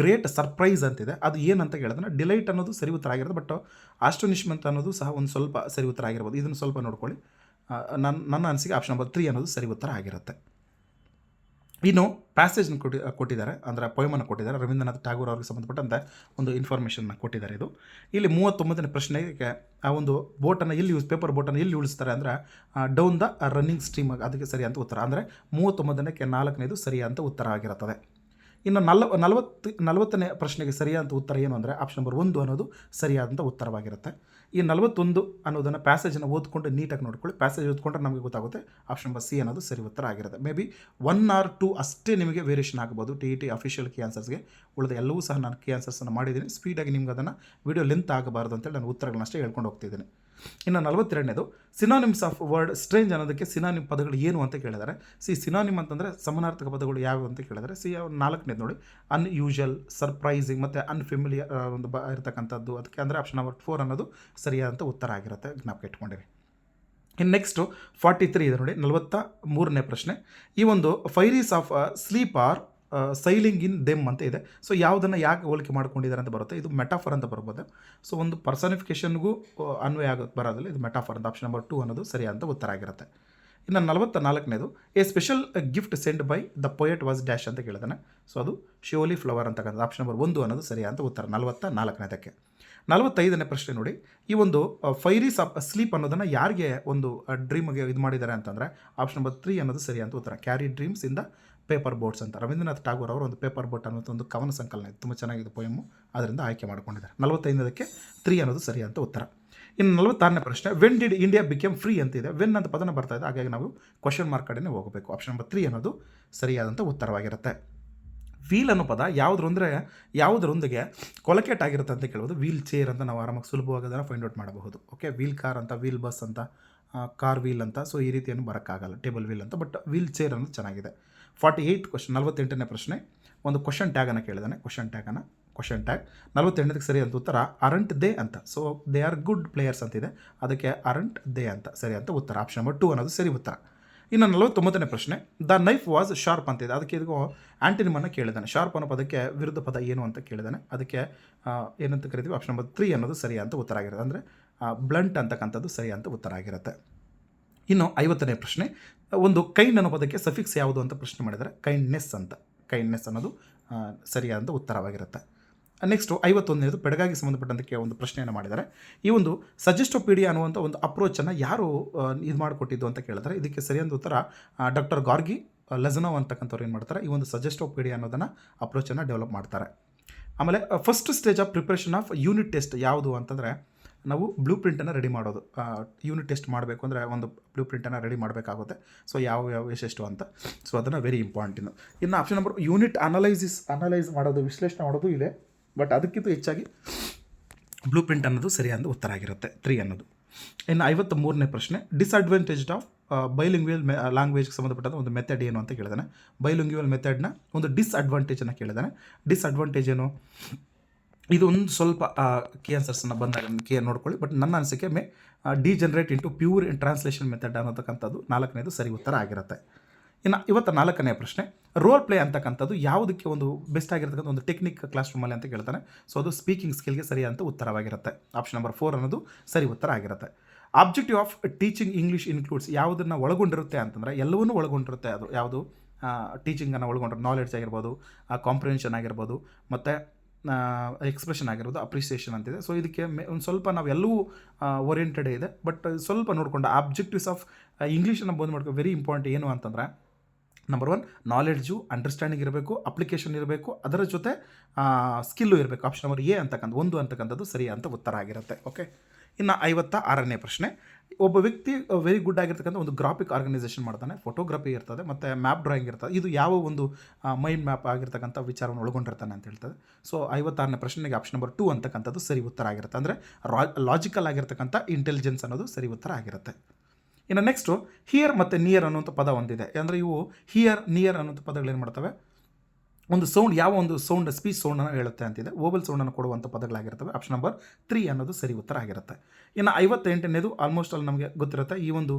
[SPEAKER 1] great surprise ಅಂತಿದೆ. ಅದು ಏನಂತ ಕೇಳಿದ್ರೆ ಡಿಲೈಟ್ ಅನ್ನೋದು ಸರಿ ಉತ್ತರ ಆಗಿರೋದು ಬಟ್ ಆಸ್ಟೋನಿಶ್ಮೆಂಟ್ ಅನ್ನೋದು ಸಹ ಒಂದು ಸ್ವಲ್ಪ ಸರಿ ಉತ್ತರ ಆಗಿರ್ಬೋದು. ಇದನ್ನು ಸ್ವಲ್ಪ ನೋಡ್ಕೊಳ್ಳಿ. ನನ್ನ ನನ್ನ ಅನಿಸಿಕೆ ಆಪ್ಷನ್ ನಂಬರ್ ತ್ರೀ ಅನ್ನೋದು ಸರಿ ಉತ್ತರ ಆಗಿರುತ್ತೆ. ಇನ್ನು ಪ್ಯಾಸೇಜ್ನ ಕೊಟ್ಟಿ, ಕೊಟ್ಟಿದ್ದಾರೆ, ಅಂದರೆ ಪೊಯಮನ್ನು ಕೊಟ್ಟಿದ್ದಾರೆ, ರವೀಂದ್ರನಾಥ್ ಠಾಗೂರ್ ಅವ್ರಿಗೆ ಸಂಬಂಧಪಟ್ಟಂತೆ ಒಂದು ಇನ್ಫಾರ್ಮೇಷನ್ನ ಕೊಟ್ಟಿದ್ದಾರೆ ಇದು. ಇಲ್ಲಿ ಮೂವತ್ತೊಂಬತ್ತನೇ ಪ್ರಶ್ನೆಗೆ ಆ ಒಂದು ಬೋಟನ್ನು ಎಲ್ಲಿ ಯೂಸ್ ಪೇಪರ್ ಬೋಟನ್ನು ಎಲ್ಲಿ ಉಳಿಸ್ತಾರೆ ಅಂದರೆ ಡೌನ್ ದ ರನ್ನಿಂಗ್ ಸ್ಟ್ರೀಮ್ ಅದಕ್ಕೆ ಸರಿ ಅಂತ ಉತ್ತರ. ಅಂದರೆ ಮೂವತ್ತೊಂಬತ್ತನೇ ನಾಲ್ಕನೇದು ಸರಿ ಅಂತ ಉತ್ತರ ಆಗಿರುತ್ತದೆ. ಇನ್ನು ನಲ್ವ, ನಲವತ್ತು, ನಲವತ್ತನೇ ಪ್ರಶ್ನೆಗೆ ಸರಿಯಾದ ಉತ್ತರ ಏನು ಅಂದರೆ ಆಪ್ಷನ್ ನಂಬರ್ ಒಂದು ಅನ್ನೋದು ಸರಿಯಾದಂಥ ಉತ್ತರವಾಗಿರುತ್ತೆ. ಈ ನಲವತ್ತೊಂದು ಅನ್ನೋದನ್ನು ಪ್ಯಾಸೇಜನ್ನು ಓದ್ಕೊಂಡು ನೀಟಾಗಿ ನೋಡ್ಕೊಳ್ಳಿ. ಪ್ಯಾಸೇಜ್ ಓದ್ಕೊಂಡ್ರೆ ನಮಗೆ ಗೊತ್ತಾಗುತ್ತೆ. ಆಪ್ಷನ್ ನಂಬರ್ ಸಿ ಅನ್ನೋದು ಸರಿ ಉತ್ತರ ಆಗಿರುತ್ತೆ may be one or two ಅಷ್ಟೇ ನಿಮಗೆ ವೇರಿಯೇಷನ್ ಆಗ್ಬೋದು. T E T official key ಆನ್ಸರ್ಸ್ಗೆ ಉಳಿದ ಎಲ್ಲವೂ ಸಹ ನಾನು ಕೀ ಆನ್ಸರ್ಸನ್ನು ಮಾಡಿದ್ದೀನಿ. ಸ್ಪೀಡಾಗಿ ನಿಮ್ಗೆ ಅದನ್ನು ವಿಡಿಯೋ ಲೆಂತ್ ಆಗಬಾರ್ದು ಅಂತೇಳಿ ನಾನು ಉತ್ತರಗಳನ್ನಷ್ಟೇ ಹೇಳ್ಕೊಂಡು ಹೋಗ್ತಿದ್ದೀನಿ. ಇನ್ನು ನಲವತ್ತೆರಡನೇದು ಸಿನಾನಿಮ್ಸ್ ಆಫ್ ವರ್ಡ್ ಸ್ಟ್ರೇಂಜ್ ಅನ್ನೋದಕ್ಕೆ ಸಿನಾನಿಮ್ ಪದಗಳು ಏನು ಅಂತ ಕೇಳಿದ್ದಾರೆ. ಸಿ ಸಿನಾನಿಮ್ ಅಂತಂದರೆ ಸಮಾನಾರ್ಥಕ ಪದಗಳು ಯಾವುವು ಅಂತ ಕೇಳಿದರೆ ಸಿ ನಾಲ್ಕನೇದು ನೋಡಿ. ಅನ್ಯೂಶಲ್ ಸರ್ಪ್ರೈಸಿಂಗ್ ಮತ್ತು ಅನ್ಫೆಮಿಲಿಯರ್ ಒಂದು ಬ, ಇರತಕ್ಕಂಥದ್ದು. ಅದಕ್ಕೆ ಅಂದರೆ ಆಪ್ಷನ್ ನಂಬರ್ ಫೋರ್ ಅನ್ನೋದು ಸರಿಯಾದಂಥ ಉತ್ತರ ಆಗಿರುತ್ತೆ. ಜ್ಞಾಪಕ ಇಟ್ಕೊಂಡಿರಿ. ಇನ್ನು ನೆಕ್ಸ್ಟು ಫಾರ್ಟಿ ತ್ರೀ ಇದೆ ನೋಡಿ. ನಲವತ್ತ ಮೂರನೇ ಪ್ರಶ್ನೆ. ಈ ಒಂದು fairies of sleep are sailing in them ಅಂತ ಇದೆ. ಸೊ ಯಾವುದನ್ನು ಯಾಕೆ ಹೋಲಿಕೆ ಮಾಡ್ಕೊಂಡಿದ್ದಾರೆ ಅಂತ ಬರುತ್ತೆ. ಇದು ಮೆಟಾಫರ್ ಅಂತ ಬರ್ಬೋದು. ಸೊ ಒಂದು ಪರ್ಸನಿಫಿಕೇಷನ್ಗೂ ಅನ್ವಯ ಆಗೋದು ಬರೋದಿಲ್ಲ ಇದು ಮೆಟಾಫರ್ ಅಂತ ಆಪ್ಷನ್ ನಂಬರ್ ಟು ಅನ್ನೋದು ಸರಿಯಾದ ಉತ್ತರ ಆಗಿರುತ್ತೆ. ಇನ್ನು ನಲವತ್ತ ನಾಲ್ಕನೇದು a special gift send by the poet was dash ಅಂತ ಕೇಳಿದಾನೆ. ಸೊ ಅದು ಶಿವಲಿ ಫ್ಲವರ್ ಅಂತಕ್ಕಂಥ ಆಪ್ಷನ್ ನಂಬರ್ ಒಂದು ಅನ್ನೋದು ಸರಿಯಾದ ಉತ್ತರ. ನಲವತ್ತ ನಾಲ್ಕನೇದಕ್ಕೆ ನಲವತ್ತೈದನೇ ಪ್ರಶ್ನೆ ನೋಡಿ. ಈ ಒಂದು ಫೈರೀಸ್ ಆಫ್ ಸ್ಲೀಪ್ ಅನ್ನೋದನ್ನು ಯಾರಿಗೆ ಒಂದು ಡ್ರೀಮ್ಗೆ ಇದು ಮಾಡಿದ್ದಾರೆ ಅಂತಂದರೆ ಆಪ್ಷನ್ ನಂಬರ್ ತ್ರೀ ಅನ್ನೋದು ಸರಿಯಾದ ಉತ್ತರ. ಕ್ಯಾರಿ ಡ್ರೀಮ್ಸ್ ಇಂದ ಪೇಪರ್ ಬೋಟ್ಸ್ ಅಂತ. ರವೀಂದ್ರನಾಥ್ ಟಾಗೂರ್ ಅವರು ಒಂದು ಪೇಪರ್ ಬೋಟ್ ಅನ್ನೋದು ಒಂದು ಕವನ ಸಂಕಲನ ಇದೆ ತುಂಬ ಚೆನ್ನಾಗಿದೆ ಪೊಯಮು ಅದರಿಂದ ಆಯ್ಕೆ ಮಾಡ್ಕೊಂಡಿದ್ದಾರೆ. ನಲವತ್ತೈದಕ್ಕೆ ತ್ರೀ ಅನ್ನೋದು ಸರಿಯಾದ ಉತ್ತರ. ಇನ್ನು ನಲವತ್ತಾರನೇ ಪ್ರಶ್ನೆ when did India became free ಅಂತಿದೆ ವೆನ್ ಅಂತ ಪದನ ಬರ್ತಾ ಇದೆ. ಹಾಗಾಗಿ ನಾವು ಕ್ವಶನ್ ಮಾರ್ಕ್ ಕಡೆನೇ ಹೋಗಬೇಕು. ಆಪ್ಷನ್ ನಂಬರ್ ತ್ರೀ ಅನ್ನೋದು ಸರಿಯಾದಂಥ ಉತ್ತರವಾಗಿರುತ್ತೆ. ವೀಲ್ ಅನ್ನೋ ಪದ ಯಾವುದ್ರ ಅಂದರೆ ಯಾವುದರೊಂದಿಗೆ ಕೊಲಕೇಟ್ ಆಗಿರುತ್ತೆ ಅಂತ ಕೇಳ್ಬೋದು. ವೀಲ್ ಚೇರ್ ಅಂತ ನಾವು ಆರಾಮಾಗಿ ಸುಲಭವಾಗಿ ಅದನ್ನು ಫೈಂಡ್ ಔಟ್ ಮಾಡಬಹುದು. ಓಕೆ ವೀಲ್ ಕಾರ್ ಅಂತ ವೀಲ್ ಬಸ್ ಅಂತ ಕಾರ್ ವೀಲ್ ಅಂತ. ಸೊ ಈ ರೀತಿಯನ್ನು ಬರೋಕ್ಕಾಗಲ್ಲ. ಟೇಬಲ್ ವೀಲ್ ಅಂತ. ಬಟ್ ವೀಲ್ ಚೇರ್ ಅನ್ನೋದು ಚೆನ್ನಾಗಿದೆ. ಫಾರ್ಟಿ ಏಯ್ತ್ ಕ್ವಶನ್ ನಲವತ್ತೆಂಟನೇ ಪ್ರಶ್ನೆ. ಒಂದು ಕ್ವಶನ್ ಟ್ಯಾಗನ್ನು ಕೇಳಿದಾನೆ. ಕ್ವಶನ್ ಟ್ಯಾಗನ್ನು ಕ್ವಶನ್ ಟ್ಯಾಗ್ ನಲವತ್ತೆಂಟಕ್ಕೆ ಸರಿ ಅಂತ ಉತ್ತರ ಅರಂಟ್ ದೇ ಅಂತ. So they are good players ಅಂತಿದೆ ಅದಕ್ಕೆ ಅರಂಟ್ ದೇ ಅಂತ, ಸರಿ ಅಂತ ಉತ್ತರ. ಆಪ್ಷನ್ ನಂಬರ್ ಟು ಅನ್ನೋದು ಸರಿ ಉತ್ತರ. ಇನ್ನು ನಲವತ್ತೊಂಬತ್ತನೇ ಪ್ರಶ್ನೆ ದ ನೈಫ್ ವಾಸ್ ಶಾರ್ಪ್ ಅಂತಿದೆ ಅದಕ್ಕೆ ಇದಕ್ಕೂ ಆ್ಯಂಟಿನಿಮನ್ನು ಕೇಳಿದಾನೆ. ಶಾರ್ಪ್ ಅನ್ನೋ ಪದಕ್ಕೆ ವಿರುದ್ಧ ಪದ ಏನು ಅಂತ ಕೇಳಿದಾನೆ. ಅದಕ್ಕೆ ಏನಂತ ಕರಿತೀವಿ? ಆಪ್ಷನ್ ನಂಬರ್ ತ್ರೀ ಅನ್ನೋದು ಸರಿ ಅಂತ ಉತ್ತರ ಆಗಿರುತ್ತೆ. ಅಂದರೆ ಬ್ಲಂಟ್ ಅಂತಕ್ಕಂಥದ್ದು ಸರಿ ಅಂತ ಉತ್ತರ ಆಗಿರುತ್ತೆ. ಇನ್ನು ಐವತ್ತನೇ ಪ್ರಶ್ನೆ ಒಂದು ಕೈಂಡ್ ಅನ್ನೋ ಪದಕ್ಕೆ ಸಫಿಕ್ಸ್ ಯಾವುದು ಅಂತ ಪ್ರಶ್ನೆ ಮಾಡಿದರೆ ಕೈಂಡ್ನೆಸ್ ಅಂತ. ಕೈಂಡ್ನೆಸ್ ಅನ್ನೋದು ಸರಿಯಾದ ಉತ್ತರವಾಗಿರುತ್ತೆ. ನೆಕ್ಸ್ಟು ಐವತ್ತೊಂದನೇದು ಪೆಡಗಾಗಿ ಸಂಬಂಧಪಟ್ಟಂತೆ ಒಂದು ಪ್ರಶ್ನೆಯನ್ನು ಮಾಡಿದ್ದಾರೆ ಈ ಒಂದು ಸಜೆಸ್ಟೋಪೀಡಿಯಾ ಅನ್ನುವಂಥ ಒಂದು ಅಪ್ರೋಚನ್ನು ಯಾರು ಇದು ಮಾಡಿಕೊಟ್ಟಿದ್ದು ಅಂತ ಕೇಳಿದ್ರೆ, ಇದಕ್ಕೆ ಸರಿಯಾದ ಉತ್ತರ ಡಾಕ್ಟರ್ ಗಾರ್ಗಿ ಲಜನೋ ಅಂತಕ್ಕಂಥವ್ರು ಏನು ಮಾಡ್ತಾರೆ, ಈ ಒಂದು ಸಜೆಸ್ಟೋಪೀಡಿಯಾ ಅನ್ನೋದನ್ನು ಅಪ್ರೋಚನ್ನು ಡೆವಲಪ್ ಮಾಡ್ತಾರೆ. ಆಮೇಲೆ first stage of preparation of unit test ಯಾವುದು ಅಂತಂದರೆ ನಾವು ಬ್ಲೂ ಪ್ರಿಂಟನ್ನು ರೆಡಿ ಮಾಡೋದು. ಯೂನಿಟ್ ಟೆಸ್ಟ್ ಮಾಡಬೇಕು ಅಂದರೆ ಒಂದು ಬ್ಲೂ ಪ್ರಿಂಟನ್ನು ರೆಡಿ ಮಾಡಬೇಕಾಗುತ್ತೆ. ಸೊ ಯಾವ ಯಾವ ಎಷ್ಟೆಷ್ಟು ಅಂತ. ಸೊ ಅದನ್ನು ವೆರಿ ಇಂಪಾರ್ಟೆಂಟ್ ಇನ್ನು. ಇನ್ನು option number unit analysis analyse ಮಾಡೋದು, ವಿಶ್ಲೇಷಣೆ ಮಾಡೋದು ಇದೆ. ಬಟ್ ಅದಕ್ಕಿಂತ ಹೆಚ್ಚಾಗಿ ಬ್ಲೂ ಪ್ರಿಂಟ್ ಅನ್ನೋದು ಸರಿಯಾದ ಉತ್ತರ ಆಗಿರುತ್ತೆ. ತ್ರೀ ಅನ್ನೋದು. ಇನ್ನು ಐವತ್ತ ಮೂರನೇ ಪ್ರಶ್ನೆ ಡಿಸ್ಅಡ್ವಾಂಟೇಜ್ ಆಫ್ ಬೈಲಿಂಗ್ವಿಯಲ್ ಮೆ ಲ್ಯಾಂಗ್ವೇಜ್ಗೆ ಸಂಬಂಧಪಟ್ಟಂಥ ಒಂದು ಮೆಥಡ್ ಏನು ಅಂತ ಕೇಳಿದಾನೆ. ಬೈಲಿಂಗ್ವಿಯಲ್ ಮೆಥಡ್ನ ಒಂದು ಡಿಸ್ಅಡ್ವಾಂಟೇಜನ್ನು ಕೇಳಿದಾನೆ. ಡಿಸ್ಅಡ್ವಾಂಟೇಜ್ ಏನು? ಇದು ಒಂದು ಸ್ವಲ್ಪ ಕೆ ಆನ್ಸರ್ಸನ್ನು ಬಂದಾಗ ಕೇ ನೋಡ್ಕೊಳ್ಳಿ. ಬಟ್ ನನ್ನ ಅನಿಸಿಕೆ, may degenerate into pure in translation method ಅನ್ನತಕ್ಕಂಥದ್ದು ನಾಲ್ಕನೇದು ಸರಿ ಉತ್ತರ ಆಗಿರುತ್ತೆ. ಇನ್ನು ಇವತ್ತು ನಾಲ್ಕನೇ ಪ್ರಶ್ನೆ ರೋಲ್ ಪ್ಲೇ ಅಂತಕ್ಕಂಥದ್ದು ಯಾವುದಕ್ಕೆ ಒಂದು ಬೆಸ್ಟ್ ಆಗಿರ್ತಕ್ಕಂಥ ಒಂದು ಟೆಕ್ನಿಕ್ ಕ್ಲಾಸ್ ರೂಮಲ್ಲಿ ಅಂತ ಕೇಳ್ತಾನೆ. ಸೊ ಅದು ಸ್ಪೀಕಿಂಗ್ ಸ್ಕಿಲ್ಗೆ ಸರಿಯಾದಂಥ ಉತ್ತರವಾಗಿರುತ್ತೆ. ಆಪ್ಷನ್ ನಂಬರ್ ಫೋರ್ ಅನ್ನೋದು ಸರಿ ಉತ್ತರ ಆಗಿರುತ್ತೆ. Objective of teaching English includes ಯಾವುದನ್ನು ಒಳಗೊಂಡಿರುತ್ತೆ ಅಂತಂದರೆ, ಎಲ್ಲವನ್ನೂ ಒಳಗೊಂಡಿರುತ್ತೆ ಅದು. ಯಾವುದು? ಟೀಚಿಂಗನ್ನು ಒಳಗೊಂಡಿರೋ ನಾಲೆಡ್ಜ್ ಆಗಿರ್ಬೋದು ಕಾಂಪ್ರಿಹೆನ್ಷನ್ ಆಗಿರ್ಬೋದು, ಮತ್ತು ಎಕ್ಸ್ಪ್ರೆಷನ್ ಆಗಿರೋದು ಅಪ್ರಿಸಿಯೇಷನ್ ಅಂತಿದೆ. ಸೊ ಇದಕ್ಕೆ ಮೆ, ಒಂದು ಸ್ವಲ್ಪ ನಾವು ಎಲ್ಲವೂ ಓರಿಯೆಂಟೆಡ್ ಇದೆ. ಬಟ್ ಸ್ವಲ್ಪ ನೋಡಿಕೊಂಡು ಆಬ್ಜೆಕ್ಟಿವ್ಸ್ ಆಫ್ ಇಂಗ್ಲೀಷನ್ನು ಬಂದು ಮಾಡ್ಕೊ ವೆರಿ ಇಂಪಾರ್ಟೆಂಟ್ ಏನು ಅಂತಂದರೆ ನಂಬರ್ ಒನ್ ನಾಲೆಡ್ಜು ಅಂಡರ್ಸ್ಟ್ಯಾಂಡಿಂಗ್ ಇರಬೇಕು ಅಪ್ಲಿಕೇಶನ್ ಇರಬೇಕು, ಅದರ ಜೊತೆ ಸ್ಕಿಲ್ಲು ಇರಬೇಕು. ಆಪ್ಷನ್ ನಂಬರ್ ಎ ಅಂತಕ್ಕಂಥ, ಒಂದು ಅಂತಕ್ಕಂಥದ್ದು ಸರಿ ಅಂತ ಉತ್ತರ ಆಗಿರುತ್ತೆ. ಓಕೆ ಇನ್ನು ಐವತ್ತ ಆರನೇ ಪ್ರಶ್ನೆ. ಒಬ್ಬ ವ್ಯಕ್ತಿ ವೆರಿ ಗುಡ್ ಆಗಿರ್ತಕ್ಕಂಥ ಒಂದು ಗ್ರಾಫಿಕ್ ಆರ್ಗನೈಸೇಷನ್ ಮಾಡ್ತಾನೆ. ಫೋಟೋಗ್ರಫಿ ಇರ್ತದೆ, ಮತ್ತು ಮ್ಯಾಪ್ ಡ್ರಾಯಿಂಗ್ ಇರ್ತದೆ. ಇದು ಯಾವ ಒಂದು ಮೈಂಡ್ ಮ್ಯಾಪ್ ಆಗಿರ್ತಕ್ಕಂಥ ವಿಚಾರವನ್ನು ಒಳಗೊಂಡಿರ್ತಾನೆ ಅಂತ ಹೇಳ್ತದೆ. ಸೊ ಐವತ್ತಾರನೇ ಪ್ರಶ್ನೆಗೆ ಆಪ್ಷನ್ ನಂಬರ್ ಟೂ ಅಂತಕ್ಕಂಥದ್ದು ಸರಿ ಉತ್ತರ ಆಗಿರುತ್ತೆ. ಅಂದರೆ ಲಾಜಿಕಲ್ ಆಗಿರ್ತಕ್ಕಂಥ ಇಂಟೆಲಿಜೆನ್ಸ್ ಅನ್ನೋದು ಸರಿ ಉತ್ತರ ಆಗಿರುತ್ತೆ. ಇನ್ನು ನೆಕ್ಸ್ಟು ಹಿಯರ್ ಮತ್ತು ನಿಯರ್ ಅನ್ನುವಂಥ ಪದ ಒಂದಿದೆ. ಅಂದರೆ, ಇವು ಹಿಯರ್ ನಿಯರ್ ಅನ್ನುವಂಥ ಪದಗಳು ಏನು ಮಾಡ್ತವೆ? ಒಂದು ಸೌಂಡ್, ಯಾವ ಒಂದು ಸೌಂಡ್, ಸ್ಪೀಚ್ ಸೌಂಡನ್ನು ಹೇಳುತ್ತೆ ಅಂತಿದೆ. ಓಬಲ್ ಸೌಂಡನ್ನು ಕೊಡುವಂಥ ಪದಗಳಾಗಿರ್ತವೆ. ಆಪ್ಷನ್ ನಂಬರ್ ತ್ರೀ ಅನ್ನೋದು ಸರಿ ಉತ್ತರ ಆಗಿರುತ್ತೆ. ಇನ್ನು ಐವತ್ತೆಂಟನೇದು ಆಲ್ಮೋಸ್ಟ್ ಅಲ್ಲಿ ನಮಗೆ ಗೊತ್ತಿರುತ್ತೆ, ಈ ಒಂದು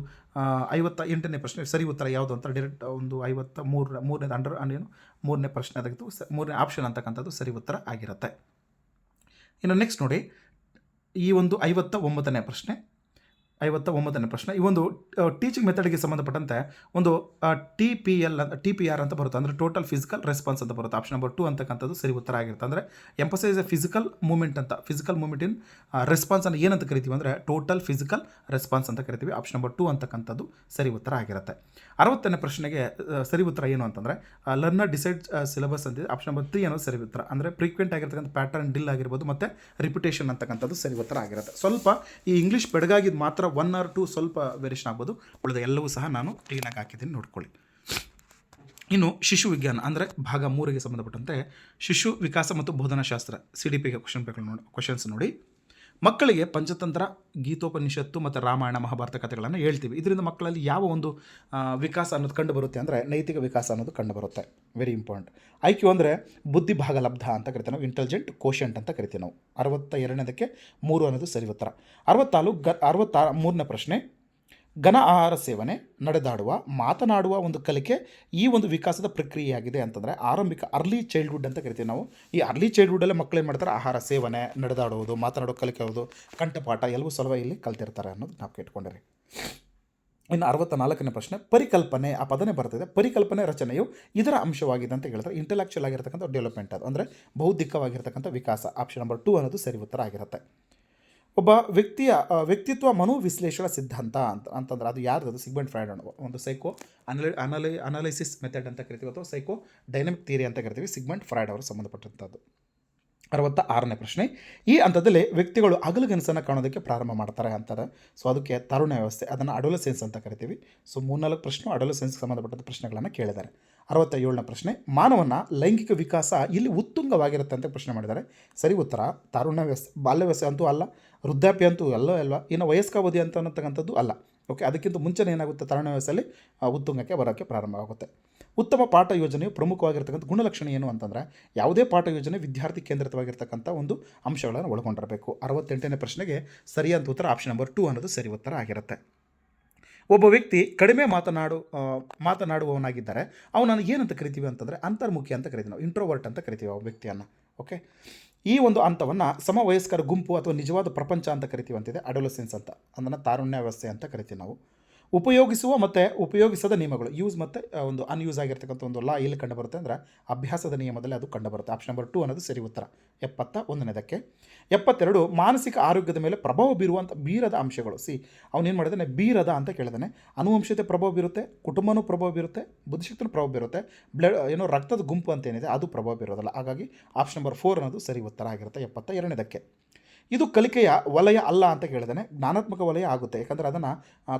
[SPEAKER 1] ಐವತ್ತ ಎಂಟನೇ ಪ್ರಶ್ನೆ ಸರಿ ಉತ್ತರ ಯಾವುದು ಅಂತ ಡೈರೆಕ್ಟ್ ಒಂದು ಐವತ್ತ ಮೂರ ಮೂರನೇದು ಅಂಡರ್ ಏನು? ಮೂರನೇ ಪ್ರಶ್ನೆ ಅದಾಗಿತ್ತು ಮೂರನೇ ಆಪ್ಷನ್ ಅಂತಕ್ಕಂಥದ್ದು ಸರಿ ಉತ್ತರ ಆಗಿರುತ್ತೆ. ಇನ್ನು ನೆಕ್ಸ್ಟ್ ನೋಡಿ, ಈ ಒಂದು ಐವತ್ತ ಒಂಬತ್ತನೇ ಪ್ರಶ್ನೆ. ಐವತ್ತ ಒಂಬತ್ತನೇ ಪ್ರಶ್ನೆ. ಈ ಒಂದು ಟೀಚಿಂಗ್ ಮೆಥಡ್ಗೆ ಸಂಬಂಧಪಟ್ಟಂತೆ ಒಂದು ಟಿ ಪಿ ಎಲ್ ಅಂತ ಟಿ ಪಿ ಆರ್ ಅಂತ ಬರುತ್ತೆ. ಅಂದರೆ ಟೋಟಲ್ ಫಿಸಿಕಲ್ ರೆಸ್ಪಾನ್ಸ್ ಅಂತ ಬರುತ್ತೆ. ಆಪ್ಷನ್ ನಂಬರ್ ಟು ಅಂತಕ್ಕಂಥದ್ದು ಸರಿ ಉತ್ತರ ಆಗಿರುತ್ತೆ. ಅಂದರೆ ಎಂಪಸೈಸ್ ಎ ಫಿಸಿಕಲ್ ಮೂಮೆಂಟ್ ಅಂತ ಫಿಸಿಕಲ್ ಮೂಮೆಂಟ್ ಇನ್ ರೆಸ್ಪಾನ್ಸ್ ಅನ್ನು ಏನಂತ ಕರಿತೀವಿ ಅಂದರೆ ಟೋಟಲ್ ಫಿಸಿಕಲ್ ರೆಸ್ಪಾನ್ಸ್ ಅಂತ ಕರಿತೀವಿ. ಆಪ್ಷನ್ ನಂಬರ್ ಟು ಅಂತಕ್ಕಂಥದ್ದು ಸರಿ ಉತ್ತರ ಆಗಿರುತ್ತೆ. ಅರವತ್ತನೇ ಪ್ರಶ್ನೆಗೆ ಸರಿ ಉತ್ತರ ಏನು ಅಂತಂದರೆ ಲರ್ನರ್ ಡಿಸೈಡ್ ಸಿಲೆಬಸ್ ಅಂತಿದೆ ಆಪ್ಷನ್ ನಂಬರ್ ತ್ರೀ ಅನ್ನೋದು ಸರಿ ಉತ್ತರ. ಅಂದರೆ ಫ್ರೀಕ್ವೆಂಟ್ ಆಗಿರ್ತಕ್ಕಂಥ ಪ್ಯಾಟರ್ನ್ ಡಿಲ್ ಆಗಿರ್ಬೋದು, ಮತ್ತು ರಿಪಿಟೇಷನ್ ಅಂತಕ್ಕಂಥದ್ದು ಸರಿ ಉತ್ತರ ಆಗಿರುತ್ತೆ. ಸ್ವಲ್ಪ ಈ ಇಂಗ್ಲೀಷ್ ಬೆಡಗಾಗಿದ್ದು ಮಾತ್ರ ಒನ್ ಆರ್ ಟು ಸ್ವಲ್ಪ ವೇರಿಯೇಷನ್ ಆಗ್ಬೋದು. ಉಳಿದ ಎಲ್ಲವೂ ಸಹ ನಾನು ಕ್ಲೀನಾಗಿ ಹಾಕಿದ್ದೀನಿ, ನೋಡ್ಕೊಳ್ಳಿ. ಇನ್ನು ಶಿಶು ವಿಜ್ಞಾನ, ಅಂದರೆ ಭಾಗ ಮೂರಿಗೆ ಸಂಬಂಧಪಟ್ಟಂತೆ ಶಿಶು ವಿಕಾಸ ಮತ್ತು ಬೋಧನಾಶಾಸ್ತ್ರ ಸಿ ಡಿ ಪಿಗೆ ಕ್ವಶನ್ ಪೇಪರ್ ನೋಡಿ ಕ್ವಶನ್ಸ್ ನೋಡಿ. ಮಕ್ಕಳಿಗೆ ಪಂಚತಂತ್ರ, ಗೀತೋಪನಿಷತ್ತು ಮತ್ತು ರಾಮಾಯಣ ಮಹಾಭಾರತ ಕಥೆಗಳನ್ನು ಹೇಳ್ತೀವಿ. ಇದರಿಂದ ಮಕ್ಕಳಲ್ಲಿ ಯಾವ ಒಂದು ವಿಕಾಸ ಅನ್ನೋದು ಕಂಡು ಬರುತ್ತೆ ಅಂದರೆ ನೈತಿಕ ವಿಕಾಸ ಅನ್ನೋದು ಕಂಡು ಬರುತ್ತೆ ವೆರಿ ಇಂಪಾರ್ಟೆಂಟ್ ಐ ಕ್ಯೂ ಅಂದರೆ ಬುದ್ಧಿ ಭಾಗಲಬ್ಧ ಅಂತ ಕರಿತೀವಿ ನಾವು. ಇಂಟೆಲಿಜೆಂಟ್ ಕೋಶಂಟ್ ಅಂತ ಕರಿತೀವಿ ನಾವು. ಅರವತ್ತ ಎರಡನೇದಕ್ಕೆ ಮೂರು ಅನ್ನೋದು ಸರಿ ಉತ್ತರ ಅರವತ್ತಾರು ಗ ಅರವತ್ತಾರ ಮೂರನೇ ಪ್ರಶ್ನೆ. ಘನ ಆಹಾರ ಸೇವನೆ, ನಡೆದಾಡುವ, ಮಾತನಾಡುವ ಒಂದು ಕಲಿಕೆ ಈ ಒಂದು ವಿಕಾಸದ ಪ್ರಕ್ರಿಯೆಯಾಗಿದೆ ಅಂತಂದರೆ ಆರಂಭಿಕ ಅರ್ಲಿ ಚೈಲ್ಡ್ಹುಡ್ ಅಂತ ಕರಿತೀವಿ ನಾವು. ಈ ಅರ್ಲಿ ಚೈಲ್ಡ್ಹುಡಲ್ಲೇ ಮಕ್ಕಳು ಏನು ಮಾಡ್ತಾರೆ? ಆಹಾರ ಸೇವನೆ, ನಡೆದಾಡುವುದು ಮಾತನಾಡೋ ಕಲಿಕೆ ಹೌದು ಕಂಠಪಾಠ ಎಲ್ಲವೂ ಸಲುವಾಗಿ ಇಲ್ಲಿ ಕಲ್ತಿರ್ತಾರೆ ಅನ್ನೋದು ನಾವು ಕೇಟ್ಕೊಂಡಿರಿ ಇನ್ನು ಅರವತ್ತ ನಾಲ್ಕನೇ ಪ್ರಶ್ನೆ, ಪರಿಕಲ್ಪನೆ, ಆ ಪದನೇ ಬರ್ತದೆ. ಪರಿಕಲ್ಪನೆ ರಚನೆಯು ಇದರ ಅಂಶವಾಗಿದೆ ಅಂತ ಹೇಳ್ತಾರೆ. ಇಂಟೆಲೆಕ್ಚುಯಲ್ ಆಗಿರ್ತಕ್ಕಂಥ ಡೆವಲಪ್ಮೆಂಟ್ ಅದು. ಅಂದರೆ ಬೌದ್ಧಿಕವಾಗಿರ್ತಕ್ಕಂಥ ವಿಕಾಸ. ಆಪ್ಷನ್ ನಂಬರ್ ಟೂ ಅನ್ನೋದು ಸರಿ ಉತ್ತರ ಆಗಿರುತ್ತೆ. ಒಬ್ಬ ವ್ಯಕ್ತಿಯ ವ್ಯಕ್ತಿತ್ವ ಮನೋವಿಶ್ಲೇಷಣಾ ಸಿದ್ಧಾಂತ ಅಂತ, ಅಂತಂದ್ರೆ ಅದು ಯಾರ್ದು? ಅದು ಸಿಗ್ಮೆಂಟ್ ಫ್ರೈಡ್ ಅನ್ನೋ ಒಂದು ಸೈಕೋ ಅನಲಿ ಅನಲಿ, ಅನಾಲಿಸಿಸ್ ಮೆಥಡ್ ಅಂತ ಕರಿತೀವಿ ಅಥವಾ ಸೈಕೋ ಡೈನಮಿಕ್ ಥಿಯರಿ ಅಂತ ಕರಿತೀವಿ ಸಿಗ್ಮೆಂಟ್ ಫ್ರೈಡ್ ಅವರು ಸಂಬಂಧಪಟ್ಟಂಥದ್ದು. ಅರವತ್ತ ಆರನೇ ಪ್ರಶ್ನೆ. ಈ ಹಂತದಲ್ಲಿ ವ್ಯಕ್ತಿಗಳು ಅಗಲುಗನಸನ್ನು ಕಾಣೋದಕ್ಕೆ ಪ್ರಾರಂಭ ಮಾಡ್ತಾರೆ ಅಂತಾರೆ. ಸೊ ಅದಕ್ಕೆ ತರುಣ ವ್ಯವಸ್ಥೆ, ಅದನ್ನು ಅಡೋಲಸೆನ್ಸ್ ಅಂತ ಕರಿತೀವಿ. ಸೊ ಮೂರ್ನಾಲ್ಕು ಪ್ರಶ್ನೆ ಅಡೋಲಸೆನ್ಸ್ಗೆ ಸಂಬಂಧಪಟ್ಟಂಥ ಪ್ರಶ್ನೆಗಳನ್ನು ಕೇಳಿದ್ದಾರೆ. ಅರವತ್ತ ಏಳನೇ ಪ್ರಶ್ನೆ, ಮಾನವನ ಲೈಂಗಿಕ ವಿಕಾಸ ಇಲ್ಲಿ ಉತ್ತುಂಗವಾಗಿರುತ್ತೆ ಅಂತ ಪ್ರಶ್ನೆ ಮಾಡಿದ್ದಾರೆ. ಸರಿ, ಉತ್ತರ ತಾರುಣ್ಯ ಬಾಲ್ಯ ವ್ಯವಸ್ಥೆ ಅಂತೂ ಅಲ್ಲ, ವೃದ್ಧಾಪ್ಯ ಅಂತೂ ಅಲ್ಲೋ ಅಲ್ವಾ? ಇನ್ನು ವಯಸ್ಕಾವಧಿ ಅಂತ ಅನ್ನತಕ್ಕಂಥದ್ದು ಅಲ್ಲ. ಓಕೆ ಅದಕ್ಕಿಂತ ಮುಂಚೆನೇ ಏನಾಗುತ್ತೆ? ತಾರುಣ್ಯ ವ್ಯವಸ್ಥೆಯಲ್ಲಿ ಉತ್ತುಂಗಕ್ಕೆ ಬರೋಕ್ಕೆ ಪ್ರಾರಂಭ ಆಗುತ್ತೆ. ಉತ್ತಮ ಪಾಠ ಯೋಜನೆಯು ಪ್ರಮುಖವಾಗಿರ್ತಕ್ಕಂಥ ಗುಣಲಕ್ಷಣ ಏನು ಅಂತಂದರೆ, ಯಾವುದೇ ಪಾಠ ಯೋಜನೆ ವಿದ್ಯಾರ್ಥಿ ಕೇಂದ್ರಿತವಾಗಿರ್ತಕ್ಕಂಥ ಒಂದು ಅಂಶಗಳನ್ನು ಒಳಗೊಂಡಿರಬೇಕು. ಅರವತ್ತೆಂಟನೇ ಪ್ರಶ್ನೆಗೆ ಸರಿಯಾದ ಉತ್ತರ ಆಪ್ಷನ್ ನಂಬರ್ ಟೂ ಅನ್ನೋದು ಸರಿ ಉತ್ತರ ಆಗಿರುತ್ತೆ. ಒಬ್ಬ ವ್ಯಕ್ತಿ ಕಡಿಮೆ ಮಾತನಾಡು ಮಾತನಾಡುವವನಾಗಿದ್ದಾರೆ. ಅವನು ಅವನನ್ನು ಏನಂತ ಕರಿತೀವಿ ಅಂತಂದರೆ ಅಂತರ್ಮುಖಿ ಅಂತ ಕರಿತೀವಿ ನಾವು ಇಂಟ್ರೋವರ್ಟ್ ಅಂತ ಕರಿತೀವಿ ಆ ವ್ಯಕ್ತಿಯನ್ನು ಓಕೆ ಈ ಒಂದು ಹಂತವನ್ನು ಸಮವಯಸ್ಕರ ಗುಂಪು ಅಥವಾ ನಿಜವಾದ ಪ್ರಪಂಚ ಅಂತ ಕರಿತೀವಿ ಅಂತಿದೆ ಅಡೋಲಸೆನ್ಸ್ ಅಂತ, ಅದನ್ನು ತಾರುಣ್ಯ ವ್ಯವಸ್ಥೆ ಅಂತ ಕರಿತೀವಿ ನಾವು. ಉಪಯೋಗಿಸುವ ಮತ್ತು ಉಪಯೋಗಿಸದ ನಿಯಮಗಳು. ಯೂಸ್ ಮತ್ತು ಒಂದು ಅನ್ಯೂಸ್ ಆಗಿರ್ತಕ್ಕಂಥ ಒಂದು ಲಾ ಎಲ್ಲಿ ಕಂಡುಬರುತ್ತೆ ಅಂದರೆ ಅಭ್ಯಾಸದ ನಿಯಮದಲ್ಲಿ ಅದು ಕಂಡುಬರುತ್ತೆ. ಆಪ್ಷನ್ ನಂಬರ್ ಟು ಅನ್ನೋದು ಸರಿ ಉತ್ತರ. ಎಪ್ಪತ್ತ ಒಂದನೇದಕ್ಕೆ, ಎಪ್ಪತ್ತೆರಡು, ಮಾನಸಿಕ ಆರೋಗ್ಯದ ಮೇಲೆ ಪ್ರಭಾವ ಬೀರುವಂಥ ಬೀರದ ಅಂಶಗಳು. ಸಿ ಅವನೇನು ಮಾಡಿದಾನೆ? ಬೀರದ ಅಂತ ಕೇಳಿದಾನೆ. ಅನುವಂಶತೆ ಪ್ರಭಾವ ಬೀರುತ್ತೆ, ಕುಟುಂಬನೂ ಪ್ರಭಾವ ಬೀರುತ್ತೆ, ಬುದ್ಧಿಶಕ್ತಿನೂ ಪ್ರಭಾವ ಬೀರುತ್ತೆ, ಬ್ಲಡ್, ಏನೋ ರಕ್ತದ ಗುಂಪು ಅಂತ ಏನಿದೆ, ಅದು ಪ್ರಭಾವ ಬೀರೋದಲ್ಲ. ಹಾಗಾಗಿ ಆಪ್ಷನ್ ನಂಬರ್ ಫೋರ್ ಅನ್ನೋದು ಸರಿ ಉತ್ತರ ಆಗಿರುತ್ತೆ. ಎಪ್ಪತ್ತ ಎರಡನೇದಕ್ಕೆ ಇದು ಕಲಿಕೆಯ ವಲಯ ಅಲ್ಲ ಅಂತ ಹೇಳಿದಾನೆ. ಜ್ಞಾನಾತ್ಮಕ ವಲಯ ಆಗುತ್ತೆ. ಯಾಕಂದರೆ ಅದನ್ನು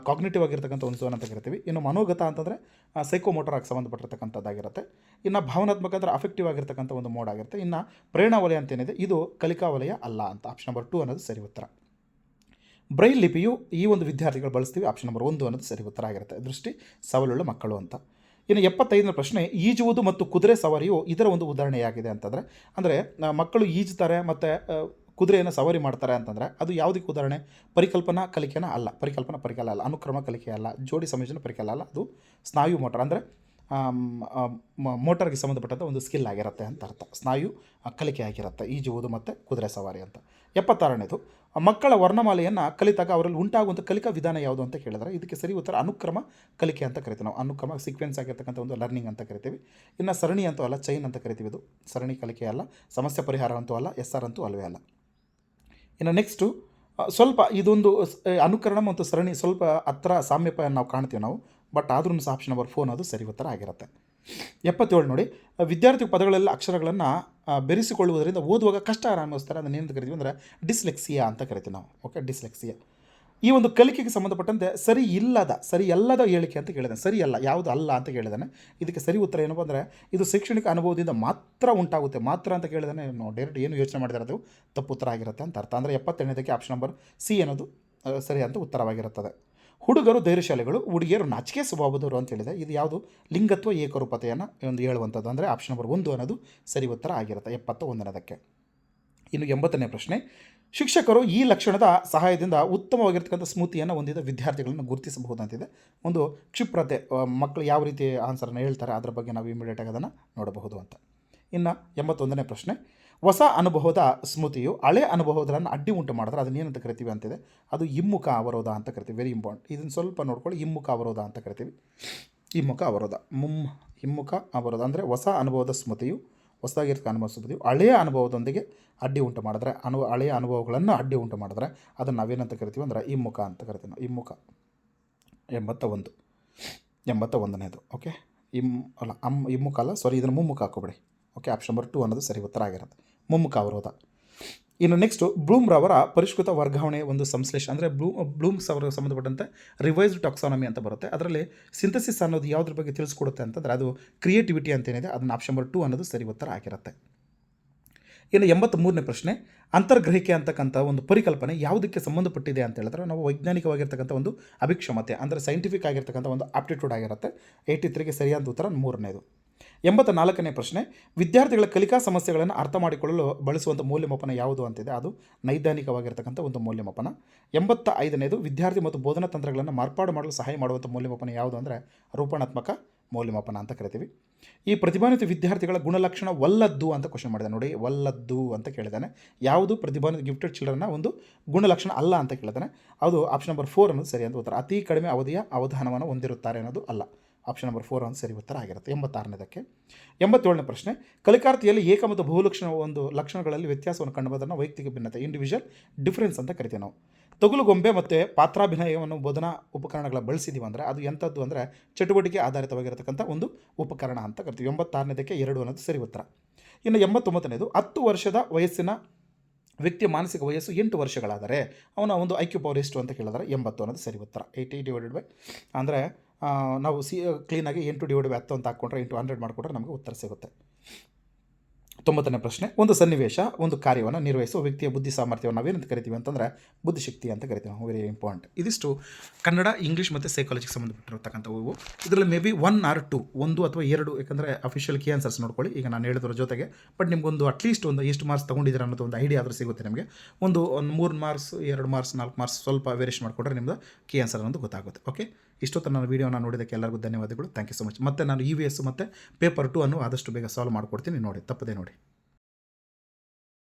[SPEAKER 1] ಕಾಗ್ನೇಟಿವ್ ಆಗಿರ್ತಕ್ಕಂಥ ಒಂದು ಝೋನ್ ಅಂತ ಕರಿತೀವಿ ಇನ್ನು ಮನೋಗತ ಅಂತಂದರೆ ಸೈಕೋಮೋಟರ್ ಆಗಿ ಸಂಬಂಧಪಟ್ಟಿರ್ತಕ್ಕಂಥದ್ದಾಗಿರುತ್ತೆ. ಇನ್ನು ಭಾವನಾತ್ಮಕ ಅಂದರೆ ಅಫೆಕ್ಟಿವ್ ಆಗಿರ್ತಕ್ಕಂಥ ಒಂದು ಮೋಡ್ ಆಗಿರುತ್ತೆ. ಇನ್ನು ಪ್ರೇರಣಾ ವಲಯ ಅಂತ ಏನಿದೆ, ಇದು ಕಲಿಕಾ ವಲಯ ಅಲ್ಲ ಅಂತ. ಆಪ್ಷನ್ ನಂಬರ್ ಟು ಅನ್ನೋದು ಸರಿ ಉತ್ತರ. ಬ್ರೈಲ್ ಲಿಪಿಯು ಈ ಒಂದು ವಿದ್ಯಾರ್ಥಿಗಳು ಬಳಸ್ತೀವಿ. ಆಪ್ಷನ್ ನಂಬರ್ ಒಂದು ಅನ್ನೋದು ಸರಿ ಉತ್ತರ ಆಗಿರುತ್ತೆ. ದೃಷ್ಟಿ, ಸವಲುಳ್ಳ ಮಕ್ಕಳು ಅಂತ. ಇನ್ನು ಎಪ್ಪತ್ತೈದನೇ ಪ್ರಶ್ನೆ, ಈಜುವುದು ಮತ್ತು ಕುದುರೆ ಸವಾರಿಯು ಇದರ ಒಂದು ಉದಾಹರಣೆಯಾಗಿದೆ ಅಂತಂದರೆ, ಅಂದರೆ ಮಕ್ಕಳು ಈಜುತ್ತಾರೆ ಮತ್ತು ಕುದುರೆಯನ್ನು ಸವಾರಿ ಮಾಡ್ತಾರೆ ಅಂತಂದರೆ ಅದು ಯಾವುದಕ್ಕೆ ಉದಾಹರಣೆ ಪರಿಕಲ್ಪನಾ ಕಲಿಕೆನ ಅಲ್ಲ, ಪರಿಕಲ್ಪನಾ ಪರಿಕಲ ಅಲ್ಲ, ಅನುಕ್ರಮ ಕಲಿಕೆ ಅಲ್ಲ, ಜೋಡಿ ಸಂಯೋಜನೆ ಪರಿಕಲ ಅಲ್ಲ, ಅದು ಸ್ನಾಯು ಮೋಟರ್ ಅಂದರೆ ಮೋಟರ್ಗೆ ಸಂಬಂಧಪಟ್ಟಂಥ ಒಂದು ಸ್ಕಿಲ್ ಆಗಿರುತ್ತೆ ಅಂತ ಅರ್ಥ. ಸ್ನಾಯು ಕಲಿಕೆ ಆಗಿರುತ್ತೆ, ಈಜುವುದು ಮತ್ತು ಕುದುರೆ ಸವಾರಿ ಅಂತ. ಎಪ್ಪತ್ತಾರನೇದು, ಮಕ್ಕಳ ವರ್ಣಮಾಲೆಯನ್ನು ಕಲಿತಾಗ ಅವರಲ್ಲಿ ಉಂಟಾಗುವಂಥ ಕಲಿಕಾ ವಿಧಾನ ಯಾವುದು ಅಂತ ಕೇಳಿದ್ರೆ, ಇದಕ್ಕೆ ಸರಿ ಉತ್ತರ ಅನುಕ್ರಮ ಕಲಿಕೆ ಅಂತ ಕರಿತೀವಿ ನಾವು. ಅನುಕ್ರಮ ಸೀಕ್ವೆನ್ಸ್ ಆಗಿರ್ತಕ್ಕಂಥ ಒಂದು ಲರ್ನಿಂಗ್ ಅಂತ ಕರಿತೀವಿ. ಇನ್ನು ಸರಣಿ ಅಂತೂ ಅಲ್ಲ ಚೈನ್ ಅಂತ ಕರಿತೀವಿ ಇದು. ಸರಣಿ ಕಲಿಕೆ ಅಲ್ಲ, ಸಮಸ್ಯೆ ಪರಿಹಾರ ಅಂತೂ ಅಲ್ಲ ಎಸ್ ಆರ್ ಅಂತೂ ಅಲ್ಲವೇ ಅಲ್ಲ. ಇನ್ನು ನೆಕ್ಸ್ಟು ಸ್ವಲ್ಪ ಇದೊಂದು ಅನುಕರಣ ಮತ್ತು ಸರಣಿ ಸ್ವಲ್ಪ ಹತ್ರ ಸಾಮ್ಯಪ ನಾವು ಕಾಣ್ತೀವಿ ನಾವು, ಬಟ್ ಆದ್ರೂ ಸಹ ಆಪ್ಷನ್ ನಂಬರ್ ಫೋನ್ ಅದು ಸರಿ ಉತ್ತರ ಆಗಿರುತ್ತೆ. ಎಪ್ಪತ್ತೇಳು ನೋಡಿ ವಿದ್ಯಾರ್ಥಿ ಪದಗಳೆಲ್ಲ ಅಕ್ಷರಗಳನ್ನು ಬೆರೆಸಿಕೊಳ್ಳುವುದರಿಂದ ಓದುವಾಗ ಕಷ್ಟ ಅನುಭವಿಸ್ತಾರೆ ಅದನ್ನು ಏನಂತ ಕರಿತೀವಿ ಅಂದರೆ ಡಿಸ್ಲೆಕ್ಸಿಯಾ ಅಂತ ಕರಿತೀವಿ ನಾವು ಓಕೆ ಡಿಸ್ಲೆಕ್ಸಿಯಾ ಈ ಒಂದು ಕಲಿಕೆಗೆ ಸಂಬಂಧಪಟ್ಟಂತೆ ಸರಿ ಇಲ್ಲದ, ಸರಿ ಅಲ್ಲದ ಹೇಳಿಕೆ ಅಂತ ಕೇಳಿದೆ. ಸರಿ ಅಲ್ಲ, ಯಾವುದು ಅಲ್ಲ ಅಂತ ಕೇಳಿದಾನೆ. ಇದಕ್ಕೆ ಸರಿ ಉತ್ತರ ಏನಪ್ಪ ಅಂದರೆ ಇದು ಶೈಕ್ಷಣಿಕ ಅನುಭವದಿಂದ ಮಾತ್ರ ಉಂಟಾಗುತ್ತೆ. ಮಾತ್ರ ಅಂತ ಕೇಳಿದಾನೆ. ನಾವು ಡೈರೆಕ್ಟ್ ಏನು ಯೋಚನೆ ಮಾಡಿದರೆ ಅದು ತಪ್ಪು ಉತ್ತರ ಆಗಿರುತ್ತೆ ಅಂತ ಅರ್ಥ. ಅಂದರೆ ಎಪ್ಪತ್ತೆರಡನೇದಕ್ಕೆ ಆಪ್ಷನ್ ನಂಬರ್ ಸಿ ಅನ್ನೋದು ಸರಿ ಅಂತ ಉತ್ತರವಾಗಿರುತ್ತದೆ. ಹುಡುಗರು ಧೈರ್ಯಶಾಲಿಗಳು, ಹುಡುಗಿಯರು ನಾಚಿಕೆ ಸ್ವಭಾವದವರು ಅಂತ ಹೇಳಿದೆ. ಇದು ಯಾವುದು? ಲಿಂಗತ್ವ ಏಕರೂಪತೆಯನ್ನು ಒಂದು ಹೇಳುವಂಥದ್ದು. ಅಂದರೆ ಆಪ್ಷನ್ ನಂಬರ್ ಒಂದು ಅನ್ನೋದು ಸರಿ ಉತ್ತರ ಆಗಿರುತ್ತೆ ಎಪ್ಪತ್ತ ಒಂದನೇದಕ್ಕೆ ಇನ್ನು ಎಂಬತ್ತನೇ ಪ್ರಶ್ನೆ. ಶಿಕ್ಷಕರು ಈ ಲಕ್ಷಣದ ಸಹಾಯದಿಂದ ಉತ್ತಮವಾಗಿರ್ತಕ್ಕಂಥ ಸ್ಮೃತಿಯನ್ನು ಹೊಂದಿದ ವಿದ್ಯಾರ್ಥಿಗಳನ್ನು ಗುರುತಿಸಬಹುದಂತಿದೆ. ಒಂದು ಕ್ಷಿಪ್ರತೆ ಮಕ್ಕಳು ಯಾವ ರೀತಿ ಆನ್ಸರನ್ನು ಹೇಳ್ತಾರೆ, ಅದರ ಬಗ್ಗೆ ನಾವು ಇಮಿಡಿಯೇಟಾಗಿ ಅದನ್ನು ನೋಡಬಹುದು ಅಂತ. ಇನ್ನು ಎಂಬತ್ತೊಂದನೇ ಪ್ರಶ್ನೆ, ಹೊಸ ಅನುಭವದ ಸ್ಮೃತಿಯು ಹಳೆ ಅನುಭವಗಳನ್ನು ಅಡ್ಡಿ ಉಂಟು ಮಾಡಿದ್ರೆ ಅದನ್ನ ಏನಂತ ಕರಿತೀವಿ ಅಂತಿದೆ? ಅದು ಹಿಮ್ಮುಖ ಅವರೋಧ ಅಂತ ಕರಿತೀವಿ ವೆರಿ ಇಂಪಾರ್ಟೆಂಟ್ ಇದನ್ನು ಸ್ವಲ್ಪ ನೋಡ್ಕೊಳ್ಳಿ, ಹಿಮ್ಮುಖ ಅವರೋಧ ಅಂತ ಕರಿತೀವಿ. ಹಿಮ್ಮುಖ ಅವರೋಧ ಮುಮ್ ಹಿಮ್ಮುಖ ಅವರೋಧ. ಅಂದರೆ ಹೊಸ ಅನುಭವದ ಸ್ಮೃತಿಯು ಹೊಸದಾಗಿರ್ತಕ್ಕ ಅನುಭವ ಸ್ಮೃತಿಯು ಹಳೆಯ ಅನುಭವದೊಂದಿಗೆ ಅಡ್ಡಿ ಉಂಟು ಮಾಡಿದ್ರೆ, ಅನು, ಹಳೆಯ ಅನುಭವಗಳನ್ನು ಅಡ್ಡಿ ಉಂಟು ಮಾಡಿದ್ರೆ ಅದನ್ನು ನಾವೇನಂತ ಕರಿತೀವಿ ಅಂದರೆ ಹಿಮ್ಮುಖ ಅಂತ ಕರಿತೀವಿ ನಾವು. ಹಿಮ್ಮುಖ ಎಂಬತ್ತ ಒಂದು. ಎಂಬತ್ತ ಒಂದನೇದು ಓಕೆ ಇಮ್, ಅಲ್ಲ, ಅಮ್ ಹಿಮ್ಮುಖ ಅಲ್ಲ ಸಾರಿ ಇದನ್ನು ಮುಮ್ಮುಖ ಹಾಕೋಬೇಡಿ ಓಕೆ ಆಪ್ಷನ್ ನಂಬರ್ ಟು ಅನ್ನೋದು ಸರಿ ಉತ್ತರ ಆಗಿರುತ್ತೆ. ಮುಮ್ಮುಖ ಅವರೋಧ. ಇನ್ನು ನೆಕ್ಸ್ಟು ಬ್ಲೂಮ್ರವರ ಪರಿಷ್ಕೃತ ವರ್ಗಾವಣೆ ಒಂದು ಸಂಶ್ಲೇಷ ಅಂದರೆ ಬ್ಲೂ ಬ್ಲೂಮ್ಸ್ ಅವರ ಸಂಬಂಧಪಟ್ಟಂತೆ ರಿವೈಸ್ಡ್ ಟಾಕ್ಸಾನಮಿ ಅಂತ ಬರುತ್ತೆ. ಅದರಲ್ಲಿ ಸಿಂಥಸಿಸ್ ಅನ್ನೋದು ಯಾವುದ್ರ ಬಗ್ಗೆ ತಿಳಿಸ್ಕೊಡುತ್ತೆ ಅಂತಂದರೆ ಅದು ಕ್ರಿಯೇಟಿವಿಟಿ ಅಂತ ಏನಿದೆ ಅದನ್ನು ಆಪ್ಷನ್ ನಂಬರ್ ಟು ಅನ್ನೋದು ಸರಿ ಉತ್ತರ ಆಗಿರುತ್ತೆ. ಇನ್ನು ಎಂಬತ್ತ್ಮೂರನೇ ಪ್ರಶ್ನೆ, ಅಂತರ್ಗ್ರಹಿಕೆ ಅಂತಕ್ಕಂಥ ಒಂದು ಪರಿಕಲ್ಪನೆ ಯಾವುದಕ್ಕೆ ಸಂಬಂಧಪಟ್ಟಿದೆ ಅಂತ ಹೇಳಿದ್ರೆ ನಾವು ವೈಜ್ಞಾನಿಕವಾಗಿರ್ತಕ್ಕಂಥ ಒಂದು ಅಭಿಕ್ಷಮತೆ, ಅಂದರೆ ಸೈಂಟಿಫಿಕ್ ಆಗಿರ್ತಕ್ಕಂಥ ಒಂದು ಆಪ್ಟಿಟ್ಯೂಡ್ ಆಗಿರುತ್ತೆ. ಏಯ್ಟಿ ತ್ರೀಗೆ ಸರಿಯಾದ ಉತ್ತರ, ಮೂರನೇದು. ಎಂಬತ್ತ ನಾಲ್ಕನೇ ಪ್ರಶ್ನೆ, ವಿದ್ಯಾರ್ಥಿಗಳ ಕಲಿಕಾ ಸಮಸ್ಯೆಗಳನ್ನು ಅರ್ಥ ಮಾಡಿಕೊಳ್ಳಲು ಬಳಸುವಂಥ ಮೌಲ್ಯಮಾಪನ ಯಾವುದು ಅಂತಿದೆ? ಅದು ನೈದಾನಿಕವಾಗಿರ್ತಕ್ಕಂಥ ಒಂದು ಮೌಲ್ಯಮಾಪನ. ಎಂಬತ್ತ ಐದನೇದು, ವಿದ್ಯಾರ್ಥಿ ಮತ್ತು ಬೋಧನಾ ತಂತ್ರಗಳನ್ನು ಮಾರ್ಪಾಡು ಮಾಡಲು ಸಹಾಯ ಮಾಡುವಂಥ ಮೌಲ್ಯಮಾಪನ ಯಾವುದು ಅಂದರೆ ರೂಪಣಾತ್ಮಕ ಮೌಲ್ಯಮಾಪನ ಅಂತ ಕರಿತೀವಿ. ಈ ಪ್ರತಿಭಾನ್ವಿತ ವಿದ್ಯಾರ್ಥಿಗಳ ಗುಣಲಕ್ಷಣ ವಲ್ಲದ್ದು ಅಂತ ಕ್ವಶನ್ ಮಾಡಿದೆ. ನೋಡಿ, ವಲ್ಲದ್ದು ಅಂತ ಕೇಳಿದ್ದಾನೆ ಯಾವುದು ಪ್ರತಿಭಾನ್ವಿತ ಗಿಫ್ಟೆಡ್ ಚಿಲ್ಡ್ರನ್ನ ಒಂದು ಗುಣಲಕ್ಷಣ ಅಲ್ಲ ಅಂತ ಕೇಳಿದ್ದಾನೆ ಅದು ಆಪ್ಷನ್ ನಂಬರ್ ಫೋರ್ ಅನ್ನೋದು ಸರಿ ಅಂತ ಉತ್ತರ. ಅತಿ ಕಡಿಮೆ ಅವಧಿಯ ಅವಧಾನವನ್ನು ಹೊಂದಿರುತ್ತಾರೆ ಅನ್ನೋದು ಅಲ್ಲ. ಆಪ್ಷನ್ ನಂಬರ್ ಫೋರ್ ಅಂತ ಸರಿ ಉತ್ತರ ಆಗಿರುತ್ತೆ. ಎಂಬತ್ತಾರನೇದಕ್ಕೆ ಎಂಬತ್ತೇಳನೇ ಪ್ರಶ್ನೆ. ಕಲಿಕಾರ್ಥಿಯಲ್ಲಿ ಏಕ ಮತ್ತು ಬಹುಲಕ್ಷಣ ಒಂದು ಲಕ್ಷಣಗಳಲ್ಲಿ ವ್ಯತ್ಯಾಸವನ್ನು ಕಂಡುಬಂದನ್ನು ವೈಯಕ್ತಿಕ ಭಿನ್ನತೆ ಇಂಡಿವಿಜುವಲ್ ಡಿಫ್ರೆನ್ಸ್ ಅಂತ ಕರಿತೀವಿ ನಾವು. ತೊಗಲುಗೊಂಬೆ ಮತ್ತು ಪಾತ್ರಾಭಿನಯವನ್ನು ಬೋಧನಾ ಉಪಕರಣಗಳ ಬಳಸಿದ್ದೀವಿ ಅಂದರೆ ಅದು ಎಂಥದ್ದು ಅಂದರೆ ಚಟುವಟಿಕೆ ಆಧಾರಿತವಾಗಿರತಕ್ಕಂಥ ಒಂದು ಉಪಕರಣ ಅಂತ ಕರಿತೀವಿ. ಎಂಬತ್ತಾರನೇದಕ್ಕೆ ಎರಡು ಅನ್ನೋದು ಸರಿ ಉತ್ತರ. ಇನ್ನು ಎಂಬತ್ತೊಂಬತ್ತನೇದು, ಹತ್ತು ವರ್ಷದ ವಯಸ್ಸಿನ ವ್ಯಕ್ತಿಯ ಮಾನಸಿಕ ವಯಸ್ಸು ಎಂಟು ವರ್ಷಗಳಾದರೆ ಅವನ ಒಂದು ಐಕ್ಯೂ ಪವರ್ ಎಷ್ಟು ಅಂತ ಕೇಳಿದ್ರೆ ಎಂಬತ್ತು ಅನ್ನೋದು ಸರಿ ಉತ್ತರ. ಏಯ್ಟಿ ಡಿವೈಡೆಡ್ ಬೈ ಅಂದರೆ ನಾವು ಸಿ ಕ್ಲೀನಾಗಿ ಎಂಟು ಡಿವೈಡ್ ಬೈ ಹತ್ತು ಅಂತ ಹಾಕ್ಕೊಂಡ್ರೆ ಇಂಟು ಹಂಡ್ರೆಡ್ ಮಾಡಿಕೊಂಡ್ರೆ ನಮಗೆ ಉತ್ತರ ಸಿಗುತ್ತೆ. ತೊಂಬತ್ತನೇ ಪ್ರಶ್ನೆ, ಒಂದು ಸನ್ನಿವೇಶ, ಒಂದು ಕಾರ್ಯವನ್ನು ನಿರ್ವಹಿಸುವ ವ್ಯಕ್ತಿಯ ಬುದ್ಧಿ ಸಾಮರ್ಥ್ಯವನ್ನು ನಾವೇನಂತ ಕರಿತೀವಿ ಅಂತಂದರೆ ಬುದ್ಧಿಶಕ್ತಿ ಅಂತ ಕರಿತೀವಿ ವೆರಿ ಇಂಪಾರ್ಟೆಂಟ್ ಇದಿಷ್ಟು ಕನ್ನಡ ಇಂಗ್ಲೀಷ್ ಮತ್ತು ಸೈಕಾಲಜಿಗೆ ಸಂಬಂಧಪಟ್ಟಿರತಕ್ಕಂಥವು ಇದರಲ್ಲಿ may be one or two ಒಂದು ಅಥವಾ ಎರಡು, ಯಾಕಂದರೆ ಅಫಿಷಿಯಲ್ ಕೀ ಆನ್ಸರ್ಸ್ ನೋಡ್ಕೊಳ್ಳಿ. ಈಗ ನಾನು ಹೇಳಿದ್ರ ಜೊತೆಗೆ ಬಟ್ ನಿಮ್ಗೊಂದು ಅಟ್ಲೀಸ್ಟ್ ಒಂದು ಎಷ್ಟು ಮಾರ್ಕ್ಸ್ ತೊಗೊಂಡಿದ್ದೀರ ಅನ್ನೋದು ಒಂದು ಐಡಿಯಾ ಆದರೂ ಸಿಗುತ್ತೆ ನಿಮಗೆ. ಒಂದು ಒಂದು ಮೂರು ಮಾರ್ಕ್ಸ್ ಎರಡು ಮಾರ್ಕ್ಸ್ ನಾಲ್ಕು ಮಾರ್ಕ್ಸ್ ಸ್ವಲ್ಪ ವೇರಿಯೇಷನ್ ಮಾಡಿಕೊಂಡ್ರೆ ನಿಮ್ದು ಕೀ ಆನ್ಸರ್ ಅನ್ನೋದು ಗೊತ್ತಾಗುತ್ತೆ ಓಕೆ ಇಷ್ಟೊತ್ತು ನನ್ನ ವೀಡಿಯೋನ ನೋಡಿದ್ದಕ್ಕೆ ಎಲ್ಲರಿಗೂ ಧನ್ಯವಾದಗಳು. ಥ್ಯಾಂಕ್ ಯು ಸೊ ಮಚ್ ಮತ್ತು ನಾನು ಇ ವಿ ಎಸ್ ಮತ್ತು ಪೇಪರ್ ಟು ಅನ್ನು ಆದಷ್ಟು ಬೇಗ ಸಾಲ್ವ್ ಮಾಡಿಕೊಡ್ತೀನಿ. ನೋಡಿ, ತಪ್ಪದೆ ನೋಡಿ.